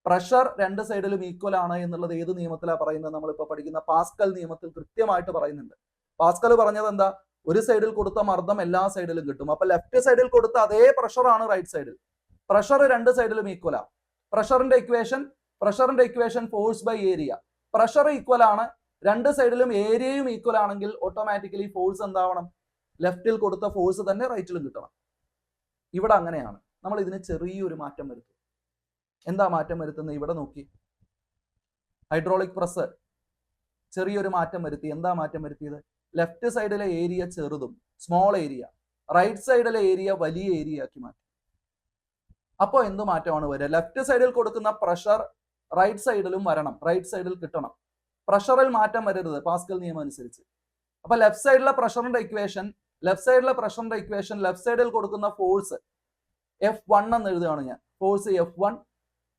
പ്രഷർ രണ്ട് സൈഡിലും ഈക്വൽ ആണ് എന്നുള്ളത് ഏത് നിയമത്തിലാണ് പറയുന്നത്? നമ്മളിപ്പോ പഠിക്കുന്ന പാസ്കൽ നിയമത്തിൽ കൃത്യമായിട്ട് പറയുന്നുണ്ട്. പാസ്കൽ പറഞ്ഞത് എന്താ? ഒരു സൈഡിൽ കൊടുത്ത മർദ്ദം എല്ലാ സൈഡിലും കിട്ടും. അപ്പൊ ലെഫ്റ്റ് സൈഡിൽ കൊടുത്ത അതേ പ്രഷർ ആണ് റൈറ്റ് സൈഡിൽ പ്രഷർ രണ്ട് സൈഡിലും ഈക്വലാ പ്രഷറിന്റെ equation പ്രഷറിന്റെ equation force by area pressure equal ആണ് രണ്ട് സൈഡിലും ഏരിയയും ഈക്വൽ ആണെങ്കിൽ ഓട്ടോമാറ്റിക്കലി ഫോഴ്സ് എന്താവണം? ലെഫ്റ്റിൽ കൊടുത്ത ഫോഴ്സ് തന്നെ റൈറ്റിലും കിട്ടണം. ഇവിടെ അങ്ങനെയാണ്. നമ്മൾ ഇതിന് ചെറിയൊരു മാറ്റം വരുത്തും. എന്താ മാറ്റം വരുത്തുന്നത് ഇവിടെ നോക്കി. ഹൈഡ്രോളിക് പ്രസ് ചെറിയൊരു മാറ്റം വരുത്തി. എന്താ മാറ്റം വരുത്തിയത്? ലെഫ്റ്റ് സൈഡിലെ ഏരിയ ചെറുതും സ്മോൾ ഏരിയ റൈറ്റ് സൈഡിലെ ഏരിയ വലിയ ഏരിയ ആക്കി മാറ്റി. അപ്പോൾ എന്ത് മാറ്റമാണ് വരിക? ലെഫ്റ്റ് സൈഡിൽ കൊടുക്കുന്ന പ്രഷർ റൈറ്റ് സൈഡിലും വരണം. റൈറ്റ് സൈഡിൽ കിട്ടണം. പ്രഷറിൽ മാറ്റം വരരുത് പാസ്കൽ നിയമം അനുസരിച്ച്. അപ്പൊ ലെഫ്റ്റ് സൈഡിലെ പ്രഷറിന്റെ ഇക്വേഷൻ ലെഫ്റ്റ് സൈഡിലെ പ്രഷറിന്റെ ഇക്വേഷൻ ലെഫ്റ്റ് സൈഡിൽ കൊടുക്കുന്ന ഫോഴ്സ് എഫ് വൺ എന്ന് എഴുതുകയാണ് ഞാൻ. ഫോഴ്സ് എഫ് വൺ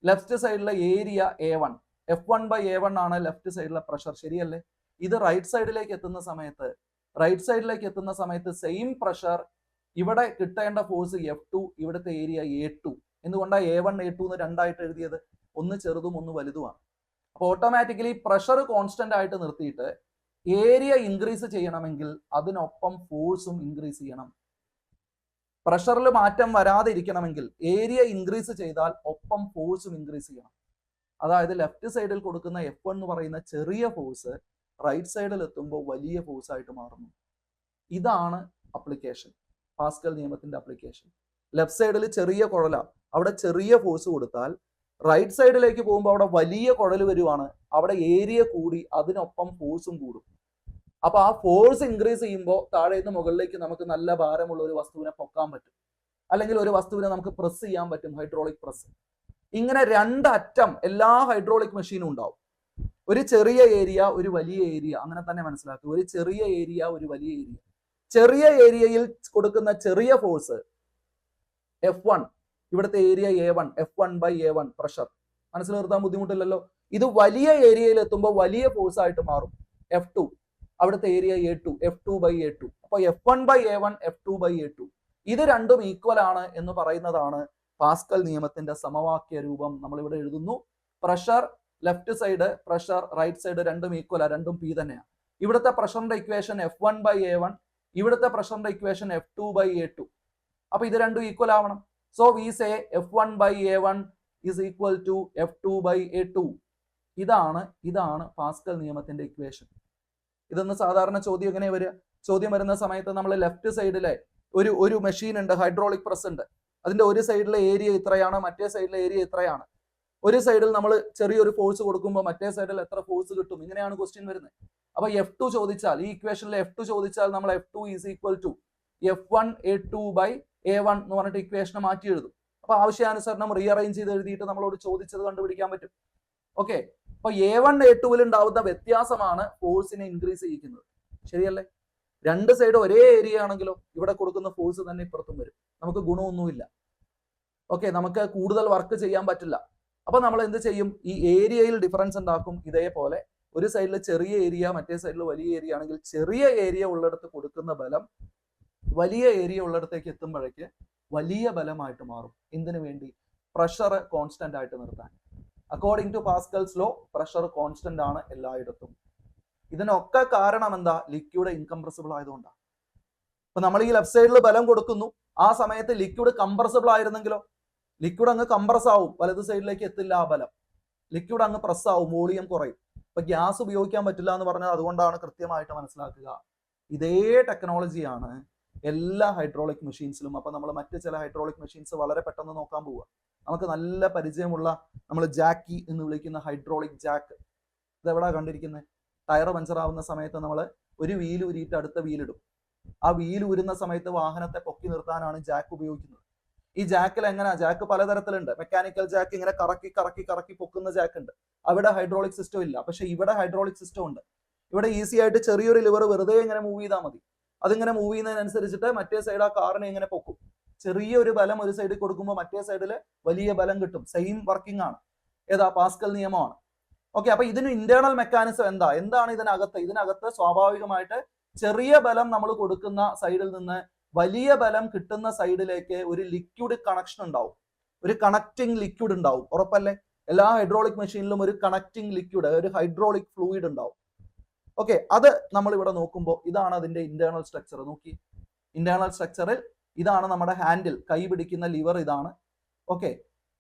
ലെഫ്റ്റ് സൈഡിലെ area A one F one by A one ആണ് ലെഫ്റ്റ് സൈഡിലെ പ്രഷർ ശരിയല്ലേ? ഇത് റൈറ്റ് സൈഡിലേക്ക് എത്തുന്ന സമയത്ത് റൈറ്റ് സൈഡിലേക്ക് എത്തുന്ന സമയത്ത് സെയിം പ്രഷർ ഇവിടെ കിട്ടേണ്ട ഫോഴ്സ് എഫ് ടു ഇവിടുത്തെ ഏരിയ എ ടു എന്തുകൊണ്ടാണ് എ വൺ എ ടു എന്ന് രണ്ടായിട്ട് എഴുതിയത്? ഒന്ന് ചെറുതും ഒന്ന് വലുതുമാണ്. അപ്പോൾ ഓട്ടോമാറ്റിക്കലി പ്രഷർ കോൺസ്റ്റന്റ് ആയിട്ട് നിർത്തിയിട്ട് ഏരിയ ഇൻക്രീസ് ചെയ്യണമെങ്കിൽ അതിനൊപ്പം ഫോഴ്സും ഇൻക്രീസ് ചെയ്യണം. പ്രഷറിൽ മാറ്റം വരാതിരിക്കണമെങ്കിൽ ഏരിയ ഇൻക്രീസ് ചെയ്താൽ ഒപ്പം ഫോഴ്സും ഇൻക്രീസ് ചെയ്യണം. അതായത് ലെഫ്റ്റ് സൈഡിൽ കൊടുക്കുന്ന എഫ് എന്ന് പറയുന്ന ചെറിയ ഫോഴ്സ് റൈറ്റ് സൈഡിൽ എത്തുമ്പോൾ വലിയ ഫോഴ്സ് ആയിട്ട് മാറുന്നു. ഇതാണ് അപ്ലിക്കേഷൻ പാസ്കൽ നിയമത്തിന്റെ അപ്ലിക്കേഷൻ ലെഫ്റ്റ് സൈഡിൽ ചെറിയ കുഴല. അവിടെ ചെറിയ ഫോഴ്സ് കൊടുത്താൽ റൈറ്റ് സൈഡിലേക്ക് പോകുമ്പോൾ അവിടെ വലിയ കുഴൽ വരുവാണ്. അവിടെ ഏരിയ കൂടി അതിനൊപ്പം ഫോഴ്സും കൂടും. അപ്പൊ ആ ഫോഴ്സ് ഇൻക്രീസ് ചെയ്യുമ്പോൾ താഴെ നിന്ന് മുകളിലേക്ക് നമുക്ക് നല്ല ഭാരമുള്ള ഒരു വസ്തുവിനെ പൊക്കാൻ പറ്റും. അല്ലെങ്കിൽ ഒരു വസ്തുവിനെ നമുക്ക് പ്രസ് ചെയ്യാൻ പറ്റും ഹൈഡ്രോളിക് പ്രസ് ഇങ്ങനെ രണ്ട് അറ്റം എല്ലാ ഹൈഡ്രോളിക് മെഷീനും ഉണ്ടാവും. ഒരു ചെറിയ ഏരിയ ഒരു വലിയ ഏരിയ അങ്ങനെ തന്നെ മനസ്സിലാക്കുക. ഒരു ചെറിയ ഏരിയ ഒരു വലിയ ഏരിയ ചെറിയ ഏരിയയിൽ കൊടുക്കുന്ന ചെറിയ ഫോഴ്സ് എഫ് വൺ ഇവിടുത്തെ area A one F one by A one pressure മനസ്സിൽ നിർത്താൻ ബുദ്ധിമുട്ടില്ലല്ലോ? ഇത് വലിയ ഏരിയയിൽ എത്തുമ്പോൾ വലിയ ഫോഴ്സ് ആയിട്ട് മാറും. എഫ് ടു അവിടുത്തെ area A two F two by A two അപ്പൊ F one by A one F two by A two ഇത് രണ്ടും ഈക്വൽ ആണ് എന്ന് പറയുന്നതാണ് പാസ്കൽ നിയമത്തിന്റെ സമവാക്യ രൂപം. നമ്മൾ ഇവിടെ എഴുതുന്നു. Pressure left side pressure right side രണ്ടും ഈക്വൽ ആ രണ്ടും പി തന്നെയാണ് ഇവിടുത്തെ പ്രഷറിന്റെ equation F one by A one ഇവിടുത്തെ പ്രഷറിന്റെ equation F two by A two അപ്പൊ ഇത് രണ്ടും ഈക്വൽ ആവണം. One by A one is equal to F two by A two ഇതാണ് ഇതാണ് പാസ്കൽ നിയമത്തിന്റെ ഇക്വേഷൻ ഇതൊന്ന് സാധാരണ ചോദ്യം എങ്ങനെ വരിക? ചോദ്യം വരുന്ന സമയത്ത് നമ്മൾ ലെഫ്റ്റ് സൈഡിലെ ഒരു ഒരു മെഷീൻ ഉണ്ട് ഹൈഡ്രോളിക് പ്രസ് ഉണ്ട്. അതിന്റെ ഒരു സൈഡിലെ ഏരിയ ഇത്രയാണ് മറ്റേ സൈഡിലെ ഏരിയ ഇത്രയാണ്. ഒരു സൈഡിൽ നമ്മൾ ചെറിയൊരു ഫോഴ്സ് കൊടുക്കുമ്പോൾ മറ്റേ സൈഡിൽ എത്ര ഫോഴ്സ് കിട്ടും? ഇങ്ങനെയാണ് ക്വസ്റ്റ്യൻ വരുന്നത്. അപ്പൊ എഫ് ടു ചോദിച്ചാൽ ഈ ഇക്വേഷനിൽ എഫ് ടു ചോദിച്ചാൽ നമ്മൾ F two is equal to F one A two by A one എന്ന് പറഞ്ഞിട്ട് ഇക്വേഷനെ മാറ്റി എഴുതും. അപ്പൊ ആവശ്യാനുസരണം റീഅറേഞ്ച് ചെയ്ത് എഴുതിയിട്ട് നമ്മളോട് ചോദിച്ചത് കണ്ടുപിടിക്കാൻ പറ്റും. ഓക്കെ അപ്പൊ എ വൺ എ ടുവിൽ ഉണ്ടാവുന്ന വ്യത്യാസമാണ് ഫോഴ്സിനെ ഇൻക്രീസ് ചെയ്യിക്കുന്നത്. ശരിയല്ലേ? രണ്ട് സൈഡ് ഒരേ ഏരിയ ആണെങ്കിലോ ഇവിടെ കൊടുക്കുന്ന ഫോഴ്സ് തന്നെ ഇപ്പുറത്തും വരും. നമുക്ക് ഗുണമൊന്നുമില്ല. ഓക്കെ നമുക്ക് കൂടുതൽ വർക്ക് ചെയ്യാൻ പറ്റില്ല. അപ്പൊ നമ്മൾ എന്ത് ചെയ്യും? ഈ ഏരിയയിൽ ഡിഫറൻസ് ഉണ്ടാക്കും. ഇതേപോലെ ഒരു സൈഡിൽ ചെറിയ ഏരിയ മറ്റേ സൈഡിൽ വലിയ ഏരിയ ആണെങ്കിൽ ചെറിയ ഏരിയ ഉള്ളിടത്ത് കൊടുക്കുന്ന ബലം വലിയ ഏരിയ ഉള്ളിടത്തേക്ക് എത്തുമ്പോഴേക്ക് വലിയ ബലമായിട്ട് മാറും. എന്തിനു വേണ്ടി? പ്രഷർ കോൺസ്റ്റന്റ് ആയിട്ട് നിർത്താൻ. According to Pascal's law pressure constant ആണ് എല്ലായിടത്തും. ഇതിനൊക്കെ കാരണം എന്താ? ലിക്വിഡ് ഇൻകംപ്രസിബിൾ ആയതുകൊണ്ടാണ് ഇപ്പൊ നമ്മൾ ഈ ലെഫ്റ്റ് സൈഡിൽ ബലം കൊടുക്കുന്നു. ആ സമയത്ത് ലിക്വിഡ് കംപ്രസിബിൾ ആയിരുന്നെങ്കിലോ? ലിക്വിഡ് അങ്ങ് കംപ്രസ് ആവും. വലത് സൈഡിലേക്ക് എത്തില്ല ആ ബലം. ലിക്വിഡ് അങ്ങ് പ്രസ് ആവും. വോളിയം കുറയും. ഇപ്പൊ ഗ്യാസ് ഉപയോഗിക്കാൻ പറ്റില്ല എന്ന് പറഞ്ഞാൽ അതുകൊണ്ടാണ് കൃത്യമായിട്ട് മനസ്സിലാക്കുക. ഇതേ ടെക്നോളജിയാണ് എല്ലാ ഹൈഡ്രോളിക് മെഷീൻസിലും അപ്പൊ നമ്മൾ മറ്റ് ചില ഹൈഡ്രോളിക് മെഷീൻസ് വളരെ പെട്ടെന്ന് നോക്കാൻ പോവുക. നമുക്ക് നല്ല പരിചയമുള്ള നമ്മൾ ജാക്കി എന്ന് വിളിക്കുന്ന ഹൈഡ്രോളിക് ജാക്ക് ഇതെവിടാ കണ്ടിരിക്കുന്നത് ടയർ പഞ്ചറാവുന്ന സമയത്ത് നമ്മൾ ഒരു വീൽ ഉരിയിട്ട് അടുത്ത വീലിടും. ആ വീൽ ഉരുന്ന സമയത്ത് വാഹനത്തെ പൊക്കി നിർത്താനാണ് ജാക്ക് ഉപയോഗിക്കുന്നത്. ഈ ജാക്കിൽ എങ്ങനെ? ജാക്ക് പലതരത്തിലുണ്ട്. മെക്കാനിക്കൽ ജാക്ക് ഇങ്ങനെ കറക്കി കറക്കി കറക്കി പൊക്കുന്ന ജാക്ക് ഉണ്ട്. അവിടെ ഹൈഡ്രോളിക് സിസ്റ്റം ഇല്ല. പക്ഷെ ഇവിടെ ഹൈഡ്രോളിക് സിസ്റ്റം ഉണ്ട്. ഇവിടെ ഈസി ആയിട്ട് ചെറിയൊരു ലിവർ വെറുതെ ഇങ്ങനെ മൂവ് ചെയ്താൽ മതി. അതിങ്ങനെ മൂവ് ചെയ്യുന്നതിനനുസരിച്ചിട്ട് മറ്റേ സൈഡ് ആ കാറിനെ ഇങ്ങനെ പൊക്കും. ചെറിയ ഒരു ബലം ഒരു സൈഡിൽ കൊടുക്കുമ്പോൾ മറ്റേ സൈഡിൽ വലിയ ബലം കിട്ടും. സെയിം വർക്കിംഗ് ആണ്. ഏതാ? പാസ്കൽ നിയമമാണ്. ഓക്കെ അപ്പൊ ഇതിന് ഇന്റേണൽ മെക്കാനിസം എന്താ? എന്താണ് ഇതിനകത്ത്? ഇതിനകത്ത് സ്വാഭാവികമായിട്ട് ചെറിയ ബലം നമ്മൾ കൊടുക്കുന്ന സൈഡിൽ നിന്ന് വലിയ ബലം കിട്ടുന്ന സൈഡിലേക്ക് ഒരു ലിക്വിഡ് കണക്ഷൻ ഉണ്ടാവും. ഒരു കണക്റ്റിംഗ് ലിക്വിഡ് ഉണ്ടാവും. ഉറപ്പല്ലേ? എല്ലാ ഹൈഡ്രോളിക് മെഷീനിലും ഒരു കണക്റ്റിംഗ് ലിക്വിഡ് ഒരു ഹൈഡ്രോളിക് ഫ്ലൂയിഡ് ഉണ്ടാവും. ഓക്കെ അത് നമ്മൾ ഇവിടെ നോക്കുമ്പോൾ ഇതാണ് അതിന്റെ ഇന്റേണൽ സ്ട്രക്ചർ നോക്കി. ഇന്റേണൽ സ്ട്രക്ചറിൽ ഇതാണ് നമ്മുടെ ഹാൻഡിൽ കൈ പിടിക്കുന്ന ലിവർ ഇതാണ്. ഓക്കെ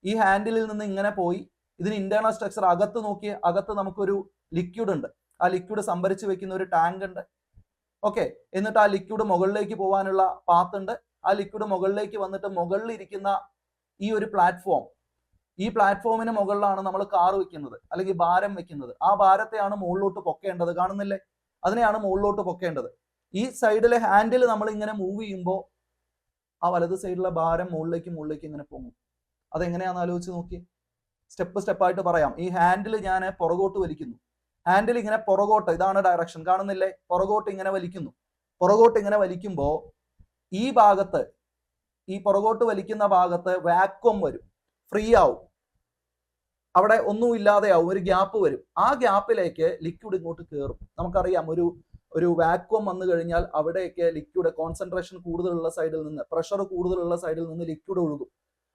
ഈ ഹാൻഡിലിൽ നിന്ന് ഇങ്ങനെ പോയി. ഇതിന് ഇന്റേണൽ സ്ട്രക്ചർ അകത്ത് നോക്കി അകത്ത് നമുക്കൊരു ലിക്വിഡ് ഉണ്ട്. ആ ലിക്വിഡ് സംഭരിച്ച് വെക്കുന്ന ഒരു ടാങ്ക് ഉണ്ട്. ഓക്കെ എന്നിട്ട് ആ ലിക്വിഡ് മുകളിലേക്ക് പോകാനുള്ള പാത്ത് ഉണ്ട്. ആ ലിക്വിഡ് മുകളിലേക്ക് വന്നിട്ട് മുകളിൽ ഇരിക്കുന്ന ഈ ഒരു പ്ലാറ്റ്ഫോം ഈ പ്ലാറ്റ്ഫോമിന് മുകളിലാണ് നമ്മൾ കാർ വെക്കുന്നത് അല്ലെങ്കിൽ ഭാരം വെക്കുന്നത്. ആ ഭാരത്തെയാണ് മുകളിലോട്ട് പൊക്കേണ്ടത്. കാണുന്നില്ലേ? അതിനെയാണ് മുകളിലോട്ട് പൊക്കേണ്ടത്. ഈ സൈഡിലെ ഹാൻഡിൽ നമ്മൾ ഇങ്ങനെ മൂവ് ചെയ്യുമ്പോൾ ആ വലത് സൈഡിലെ ഭാരം മുകളിലേക്ക് മുകളിലേക്ക് ഇങ്ങനെ പോകും അതെങ്ങനെയാണെന്ന് ആലോചിച്ച് നോക്കി സ്റ്റെപ്പ് സ്റ്റെപ്പായിട്ട് പറയാം. ഈ ഹാൻഡിൽ ഞാൻ പുറകോട്ട് വലിക്കുന്നു. ഹാൻഡിൽ ഇങ്ങനെ പുറകോട്ട് ഇതാണ് ഡയറക്ഷൻ കാണുന്നില്ലേ? പുറകോട്ട് ഇങ്ങനെ വലിക്കുന്നു. പുറകോട്ട് ഇങ്ങനെ വലിക്കുമ്പോൾ ഈ ഭാഗത്ത് ഈ പുറകോട്ട് വലിക്കുന്ന ഭാഗത്ത് വാക്വം വരും. ഫ്രീ ആവും. അവിടെ ഒന്നും ഇല്ലാതെയാവും ഒരു ഗ്യാപ്പ് വരും. ആ ഗ്യാപ്പിലേക്ക് ലിക്വിഡ് ഇങ്ങോട്ട് കയറും നമുക്കറിയാം ഒരു ഒരു വാക്വം വന്നു കഴിഞ്ഞാൽ അവിടെയൊക്കെ ലിക്വിഡ് കോൺസെൻട്രേഷൻ കൂടുതലുള്ള സൈഡിൽ നിന്ന് പ്രഷർ കൂടുതലുള്ള സൈഡിൽ നിന്ന് ലിക്വിഡ് ഒഴുകും.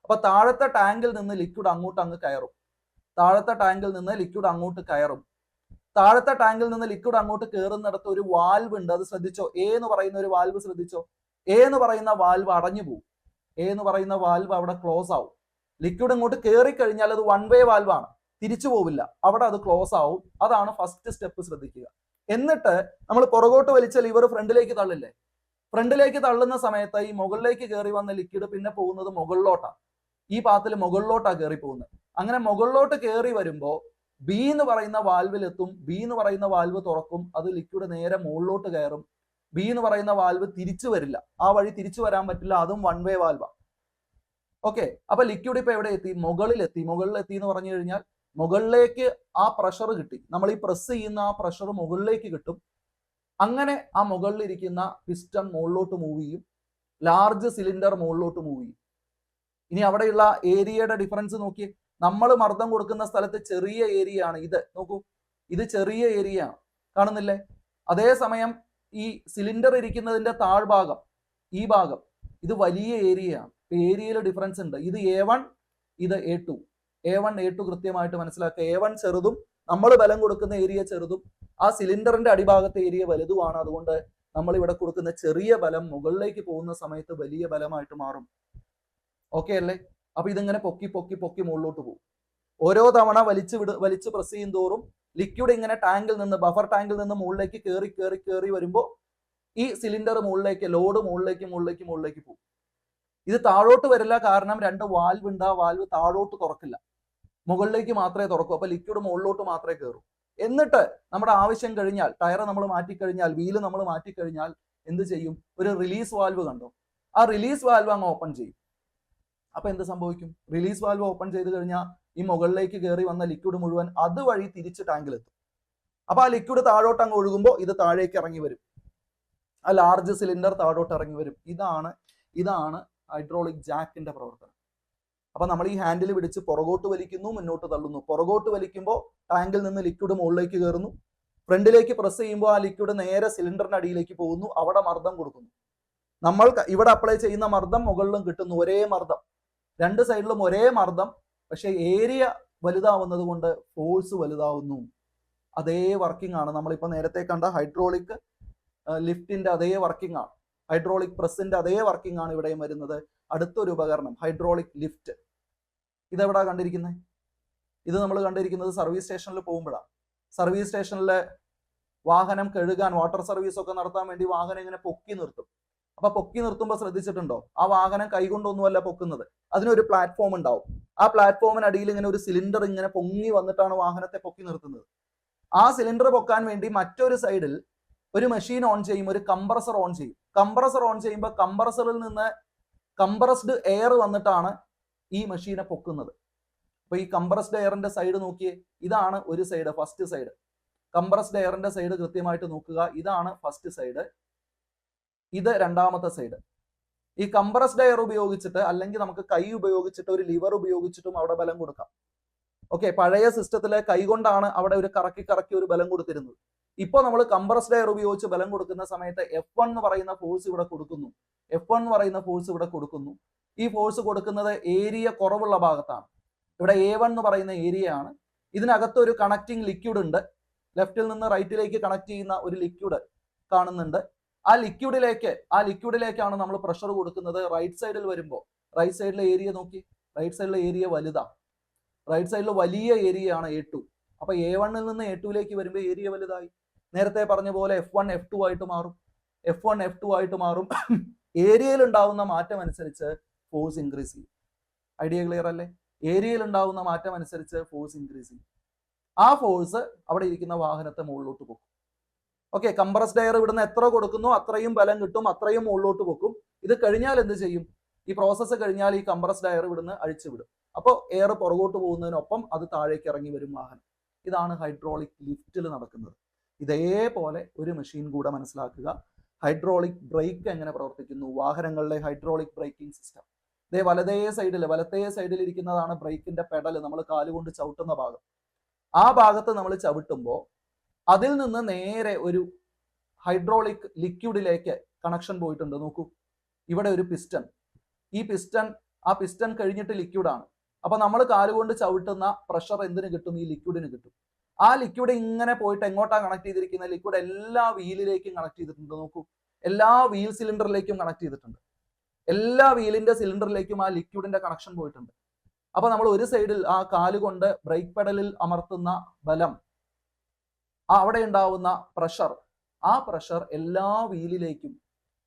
അപ്പൊ താഴത്തെ ടാങ്കിൽ നിന്ന് ലിക്വിഡ് അങ്ങോട്ട് അങ്ങ് കയറും. താഴത്തെ ടാങ്കിൽ നിന്ന് ലിക്വിഡ് അങ്ങോട്ട് കയറും. താഴത്തെ ടാങ്കിൽ നിന്ന് ലിക്വിഡ് അങ്ങോട്ട് കയറുന്നിടത്ത് ഒരു വാൽവ് ഉണ്ട്. അത് ശ്രദ്ധിച്ചോ? എ എന്ന് പറയുന്ന ഒരു വാൽവ് ശ്രദ്ധിച്ചോ? എ എന്ന് പറയുന്ന വാൽവ് അടഞ്ഞു പോകും എ എന്ന് പറയുന്ന വാൽവ് അവിടെ ക്ലോസ് ആവും. ലിക്വിഡ് ഇങ്ങോട്ട് കയറി കഴിഞ്ഞാൽ അത് വൺ വേ വാൽവാണ് തിരിച്ചു പോവില്ല. അവിടെ അത് ക്ലോസ് ആവും. അതാണ് ഫസ്റ്റ് സ്റ്റെപ്പ് ശ്രദ്ധിക്കുക. എന്നിട്ട് നമ്മൾ പുറകോട്ട് വലിച്ച ലിവർ ഫ്രണ്ടിലേക്ക് തള്ളില്ലേ? ഫ്രണ്ടിലേക്ക് തള്ളുന്ന സമയത്ത് ഈ മുകളിലേക്ക് കയറി വന്ന ലിക്വിഡ് പിന്നെ പോകുന്നത് മുകളിലോട്ടാണ് ഈ പാത്തിൽ മുകളിലോട്ടാണ് കയറി പോകുന്നത്. അങ്ങനെ മുകളിലോട്ട് കയറി വരുമ്പോൾ ബി എന്ന് പറയുന്ന വാൽവിലെത്തും ബി എന്ന് പറയുന്ന വാൽവ് തുറക്കും. അത് ലിക്വിഡ് നേരെ മുകളിലോട്ട് കയറും. ബി എന്ന് പറയുന്ന വാൽവ് തിരിച്ചു വരില്ല. ആ വഴി തിരിച്ചു വരാൻ പറ്റില്ല. അതും വൺ വേ വാൽവാ ഓക്കെ അപ്പൊ ലിക്വിഡ് ഇപ്പൊ എവിടെ എത്തി? മുകളിലെത്തി. മുകളിലെത്തി എന്ന് പറഞ്ഞു കഴിഞ്ഞാൽ മുകളിലേക്ക് ആ പ്രഷർ കിട്ടി. നമ്മൾ ഈ പ്രസ് ചെയ്യുന്ന ആ പ്രഷർ മുകളിലേക്ക് കിട്ടും. അങ്ങനെ ആ മുകളിലിരിക്കുന്ന പിസ്റ്റൺ മുകളിലോട്ട് മൂവ് ചെയ്യും. ലാർജ് സിലിണ്ടർ മുകളിലോട്ട് മൂവ് ചെയ്യും. ഇനി അവിടെയുള്ള ഏരിയയുടെ ഡിഫറൻസ് നോക്കി നമ്മൾ മർദ്ദം കൊടുക്കുന്ന സ്ഥലത്ത് ചെറിയ ഏരിയ ആണ് ഇത്. നോക്കൂ ഇത് ചെറിയ ഏരിയ ആണ്. കാണുന്നില്ലേ? അതേസമയം ഈ സിലിണ്ടർ ഇരിക്കുന്നതിന്റെ താഴ്ഭാഗം ഈ ഭാഗം ഇത് വലിയ ഏരിയ ആണ്. ഏരിയയിൽ ഡിഫറൻസ് ഉണ്ട്. ഇത് എ വൺ ഇത് A two A one A two കൃത്യമായിട്ട് മനസ്സിലാക്കുക. എ വൺ ചെറുതും നമ്മൾ ബലം കൊടുക്കുന്ന ഏരിയ ചെറുതും ആ സിലിണ്ടറിന്റെ അടിഭാഗത്തെ ഏരിയ വലുതുമാണ്. അതുകൊണ്ട് നമ്മൾ ഇവിടെ കൊടുക്കുന്ന ചെറിയ ബലം മുകളിലേക്ക് പോകുന്ന സമയത്ത് വലിയ ബലമായിട്ട് മാറും. ഓക്കെ അല്ലേ? അപ്പൊ ഇതിങ്ങനെ പൊക്കി പൊക്കി പൊക്കി മുകളിലോട്ട് പോകും. ഓരോ തവണ വലിച്ചു വിട് വലിച്ച് പ്രസ് ചെയ്യും തോറും ലിക്വിഡ് ഇങ്ങനെ ടാങ്കിൽ നിന്ന് ബഫർ ടാങ്കിൽ നിന്ന് മുകളിലേക്ക് കയറി കയറി കയറി വരുമ്പോൾ ഈ സിലിണ്ടർ മുകളിലേക്ക് ലോഡ് മുകളിലേക്ക് മുകളിലേക്ക് മുകളിലേക്ക് പോകും. ഇത് താഴോട്ട് വരില്ല കാരണം രണ്ട് വാൽവ് ഉണ്ട്. ആ വാൽവ് താഴോട്ട് തുറക്കില്ല. മുകളിലേക്ക് മാത്രമേ തുറക്കൂ. അപ്പൊ ലിക്വിഡ് മുകളിലോട്ട് മാത്രമേ കയറൂ എന്നിട്ട് നമ്മുടെ ആവശ്യം കഴിഞ്ഞാൽ ടയർ നമ്മൾ മാറ്റിക്കഴിഞ്ഞാൽ വീൽ നമ്മൾ മാറ്റിക്കഴിഞ്ഞാൽ എന്ത് ചെയ്യും? ഒരു റിലീസ് വാൽവ് കണ്ടോ? ആ റിലീസ് വാൽവ് അങ്ങ് ഓപ്പൺ ചെയ്യും. അപ്പൊ എന്ത് സംഭവിക്കും? റിലീസ് വാൽവ് ഓപ്പൺ ചെയ്ത് കഴിഞ്ഞാൽ ഈ മുകളിലേക്ക് കയറി വന്ന ലിക്വിഡ് മുഴുവൻ അതുവഴി തിരിച്ച് ടാങ്കിലെത്തും അപ്പൊ ആ ലിക്വിഡ് താഴോട്ട് അങ്ങ് ഒഴുകുമ്പോൾ ഇത് താഴേക്ക് ഇറങ്ങി വരും. ആ ലാർജ് സിലിണ്ടർ താഴോട്ട് ഇറങ്ങി വരും. ഇതാണ് ഇതാണ് ഹൈഡ്രോളിക് ജാക്കിന്റെ പ്രവർത്തനം. അപ്പൊ നമ്മൾ ഈ ഹാൻഡിൽ പിടിച്ച് പുറകോട്ട് വലിക്കുന്നു മുന്നോട്ട് തള്ളുന്നു. പുറകോട്ട് വലിക്കുമ്പോൾ ടാങ്കിൽ നിന്ന് ലിക്വിഡ് മുകളിലേക്ക് കയറുന്നു. ഫ്രണ്ടിലേക്ക് പ്രസ് ചെയ്യുമ്പോൾ ആ ലിക്വിഡ് നേരെ സിലിണ്ടറിന്റെ അടിയിലേക്ക് പോകുന്നു. അവിടെ മർദ്ദം കൊടുക്കുന്നു. നമ്മൾ ഇവിടെ അപ്ലൈ ചെയ്യുന്ന മർദ്ദം മുകളിലും കിട്ടുന്നു. ഒരേ മർദ്ദം. രണ്ട് സൈഡിലും ഒരേ മർദ്ദം. പക്ഷെ ഏരിയ വലുതാവുന്നത് കൊണ്ട് ഫോഴ്സ് വലുതാവുന്നു. അതേ വർക്കിംഗ് ആണ്. നമ്മളിപ്പോൾ നേരത്തെ കണ്ട ഹൈഡ്രോളിക് ലിഫ്റ്റിന്റെ അതേ വർക്കിംഗ് ആണ്. ഹൈഡ്രോളിക് പ്രസിന്റെ അതേ വർക്കിംഗ് ആണ് ഇവിടെയും വരുന്നത്. അടുത്തൊരു ഉപകരണം ഹൈഡ്രോളിക് ലിഫ്റ്റ് ഇതെവിടാ കണ്ടിരിക്കുന്നത് ഇത് നമ്മൾ കണ്ടിരിക്കുന്നത് സർവീസ് സ്റ്റേഷനിൽ പോകുമ്പോഴാണ് സർവീസ് സ്റ്റേഷനിലെ വാഹനം കഴുകാൻ വാട്ടർ സർവീസ് ഒക്കെ നടത്താൻ വേണ്ടി വാഹനം ഇങ്ങനെ പൊക്കി നിർത്തും. അപ്പൊ പൊക്കി നിർത്തുമ്പോൾ ശ്രദ്ധിച്ചിട്ടുണ്ടോ? ആ വാഹനം കൈകൊണ്ടൊന്നുമല്ല പൊക്കുന്നത്. അതിനൊരു പ്ലാറ്റ്ഫോം ഉണ്ടാവും. ആ പ്ലാറ്റ്ഫോമിനടിയിൽ ഇങ്ങനെ ഒരു സിലിണ്ടർ ഇങ്ങനെ പൊങ്ങി വന്നിട്ടാണ് വാഹനത്തെ പൊക്കി നിർത്തുന്നത്. ആ സിലിണ്ടർ പൊക്കാൻ വേണ്ടി മറ്റൊരു സൈഡിൽ ഒരു മെഷീൻ ഓൺ ചെയ്യും ഒരു കംപ്രസർ ഓൺ ചെയ്യും. കംപ്രസർ ഓൺ ചെയ്യുമ്പോൾ കംപ്രസറിൽ നിന്ന് കംപ്രസ്ഡ് എയർ വന്നിട്ടാണ് ഈ മെഷീനെ പൊക്കുന്നത്. അപ്പൊ ഈ കംപ്രസ്ഡ് എയറിന്റെ സൈഡ് നോക്കിയേ ഇതാണ് ഒരു സൈഡ് ഫസ്റ്റ് സൈഡ് കംപ്രസ്ഡ് എയറിന്റെ സൈഡ് കൃത്യമായിട്ട് നോക്കുക ഇതാണ് ഫസ്റ്റ് സൈഡ് ഇത് രണ്ടാമത്തെ സൈഡ് ഈ കംപ്രസ്ഡ് എയർ ഉപയോഗിച്ചിട്ട് അല്ലെങ്കിൽ നമുക്ക് കൈ ഉപയോഗിച്ചിട്ട് ഒരു ലിവർ ഉപയോഗിച്ചിട്ടും അവിടെ ബലം കൊടുക്കാം. ഓക്കെ പഴയ സിസ്റ്റത്തിലെ കൈകൊണ്ടാണ് അവിടെ ഒരു കറക്കി കറക്കി ഒരു ബലം കൊടുത്തിരുന്നത്. ഇപ്പൊ നമ്മൾ കംപ്രസ്ഡ് എയർ ഉപയോഗിച്ച് ബലം കൊടുക്കുന്ന സമയത്ത് എഫ് വൺ എന്ന് പറയുന്ന ഫോഴ്സ് ഇവിടെ കൊടുക്കുന്നു. എഫ് വൺ എന്ന് പറയുന്ന ഫോഴ്സ് ഇവിടെ കൊടുക്കുന്നു. ഈ ഫോഴ്സ് കൊടുക്കുന്നത് ഏരിയ കുറവുള്ള ഭാഗത്താണ്. ഇവിടെ എ വൺ എന്ന് പറയുന്ന ഏരിയ ആണ്. ഇതിനകത്ത് ഒരു കണക്റ്റിംഗ് ലിക്വിഡ് ഉണ്ട്. ലെഫ്റ്റിൽ നിന്ന് റൈറ്റിലേക്ക് കണക്ട് ചെയ്യുന്ന ഒരു ലിക്വിഡ് കാണുന്നുണ്ട്. ആ ലിക്വിഡിലേക്ക് ആ ലിക്വിഡിലേക്കാണ് നമ്മൾ പ്രഷർ കൊടുക്കുന്നത്. റൈറ്റ് സൈഡിൽ വരുമ്പോൾ റൈറ്റ് സൈഡിലെ ഏരിയ നോക്കി. റൈറ്റ് സൈഡിലെ ഏരിയ വലുതാ. റൈറ്റ് സൈഡിൽ വലിയ ഏരിയ ആണ് എ ടു അപ്പൊ എ വണ്ണിൽ നിന്ന് എ ടുവിലേക്ക് വരുമ്പോൾ ഏരിയ വലുതായി. നേരത്തെ പറഞ്ഞ പോലെ എഫ് വൺ എഫ് ടു ആയിട്ട് മാറും. എഫ് വൺ എഫ് ടു ആയിട്ട് മാറും. ഏരിയയിൽ ഉണ്ടാവുന്ന മാറ്റം അനുസരിച്ച് ഫോഴ്സ് ഇൻക്രീസ് ചെയ്യും. ഐഡിയ ക്ലിയർ അല്ലേ? ഏരിയയിൽ ഉണ്ടാവുന്ന മാറ്റം അനുസരിച്ച് ഫോഴ്സ് ഇൻക്രീസ് ചെയ്യും. ആ ഫോഴ്സ് അവിടെ ഇരിക്കുന്ന വാഹനത്തെ മുകളിലോട്ട് പോകും ഓക്കെ കംപ്രസ്ഡ് എയർ ഇവിടുന്ന് എത്ര കൊടുക്കുന്നു അത്രയും ബലം കിട്ടും അത്രയും മുകളിലോട്ട് പൊക്കും. ഇത് കഴിഞ്ഞാൽ എന്ത് ചെയ്യും? ഈ പ്രോസസ്സ് കഴിഞ്ഞാൽ ഈ കംപ്രസ്ഡ് എയർ ഇവിടുന്ന് അഴിച്ചു വിടും. അപ്പോൾ എയർ പുറകോട്ട് പോകുന്നതിനൊപ്പം അത് താഴേക്ക് ഇറങ്ങി വരും വാഹനം. ഇതാണ് ഹൈഡ്രോളിക് ലിഫ്റ്റിൽ നടക്കുന്നത്. ഇതേപോലെ ഒരു മെഷീൻ കൂടെ മനസ്സിലാക്കുക. ഹൈഡ്രോളിക് ബ്രേക്ക് എങ്ങനെ പ്രവർത്തിക്കുന്നു? വാഹനങ്ങളിലെ ഹൈഡ്രോളിക് ബ്രേക്കിംഗ് സിസ്റ്റം ഇതേ വലതേ സൈഡിൽ വലത്തേ സൈഡിൽ ഇരിക്കുന്നതാണ് ബ്രേക്കിന്റെ പെഡൽ നമ്മൾ കാലുകൊണ്ട് ചവിട്ടുന്ന ഭാഗം. ആ ഭാഗത്ത് നമ്മൾ ചവിട്ടുമ്പോൾ അതിൽ നിന്ന് നേരെ ഒരു ഹൈഡ്രോളിക് ലിക്വിഡിലേക്ക് കണക്ഷൻ പോയിട്ടുണ്ട്. നോക്കൂ. ഇവിടെ ഒരു പിസ്റ്റൺ ഈ പിസ്റ്റൺ ആ പിസ്റ്റൺ കഴിഞ്ഞിട്ട് ലിക്വിഡാണ് അപ്പൊ നമ്മൾ കാലുകൊണ്ട് ചവിട്ടുന്ന പ്രഷർ എന്തിനു കിട്ടും? ഈ ലിക്വിഡിന് കിട്ടും. ആ ലിക്വിഡ് ഇങ്ങനെ പോയിട്ട് എങ്ങോട്ടാണ് കണക്ട് ചെയ്തിരിക്കുന്ന? ലിക്വിഡ് എല്ലാ വീലിലേക്കും കണക്ട് ചെയ്തിട്ടുണ്ട്. നോക്കൂ. എല്ലാ വീൽ സിലിണ്ടറിലേക്കും കണക്ട് ചെയ്തിട്ടുണ്ട്. എല്ലാ വീലിന്റെ സിലിണ്ടറിലേക്കും ആ ലിക്വിഡിന്റെ കണക്ഷൻ പോയിട്ടുണ്ട്. അപ്പൊ നമ്മൾ ഒരു സൈഡിൽ ആ കാലുകൊണ്ട് ബ്രേക്ക് പെഡലിൽ അമർത്തുന്ന ബലം അവിടെ ഉണ്ടാവുന്ന പ്രഷർ ആ പ്രഷർ എല്ലാ വീലിലേക്കും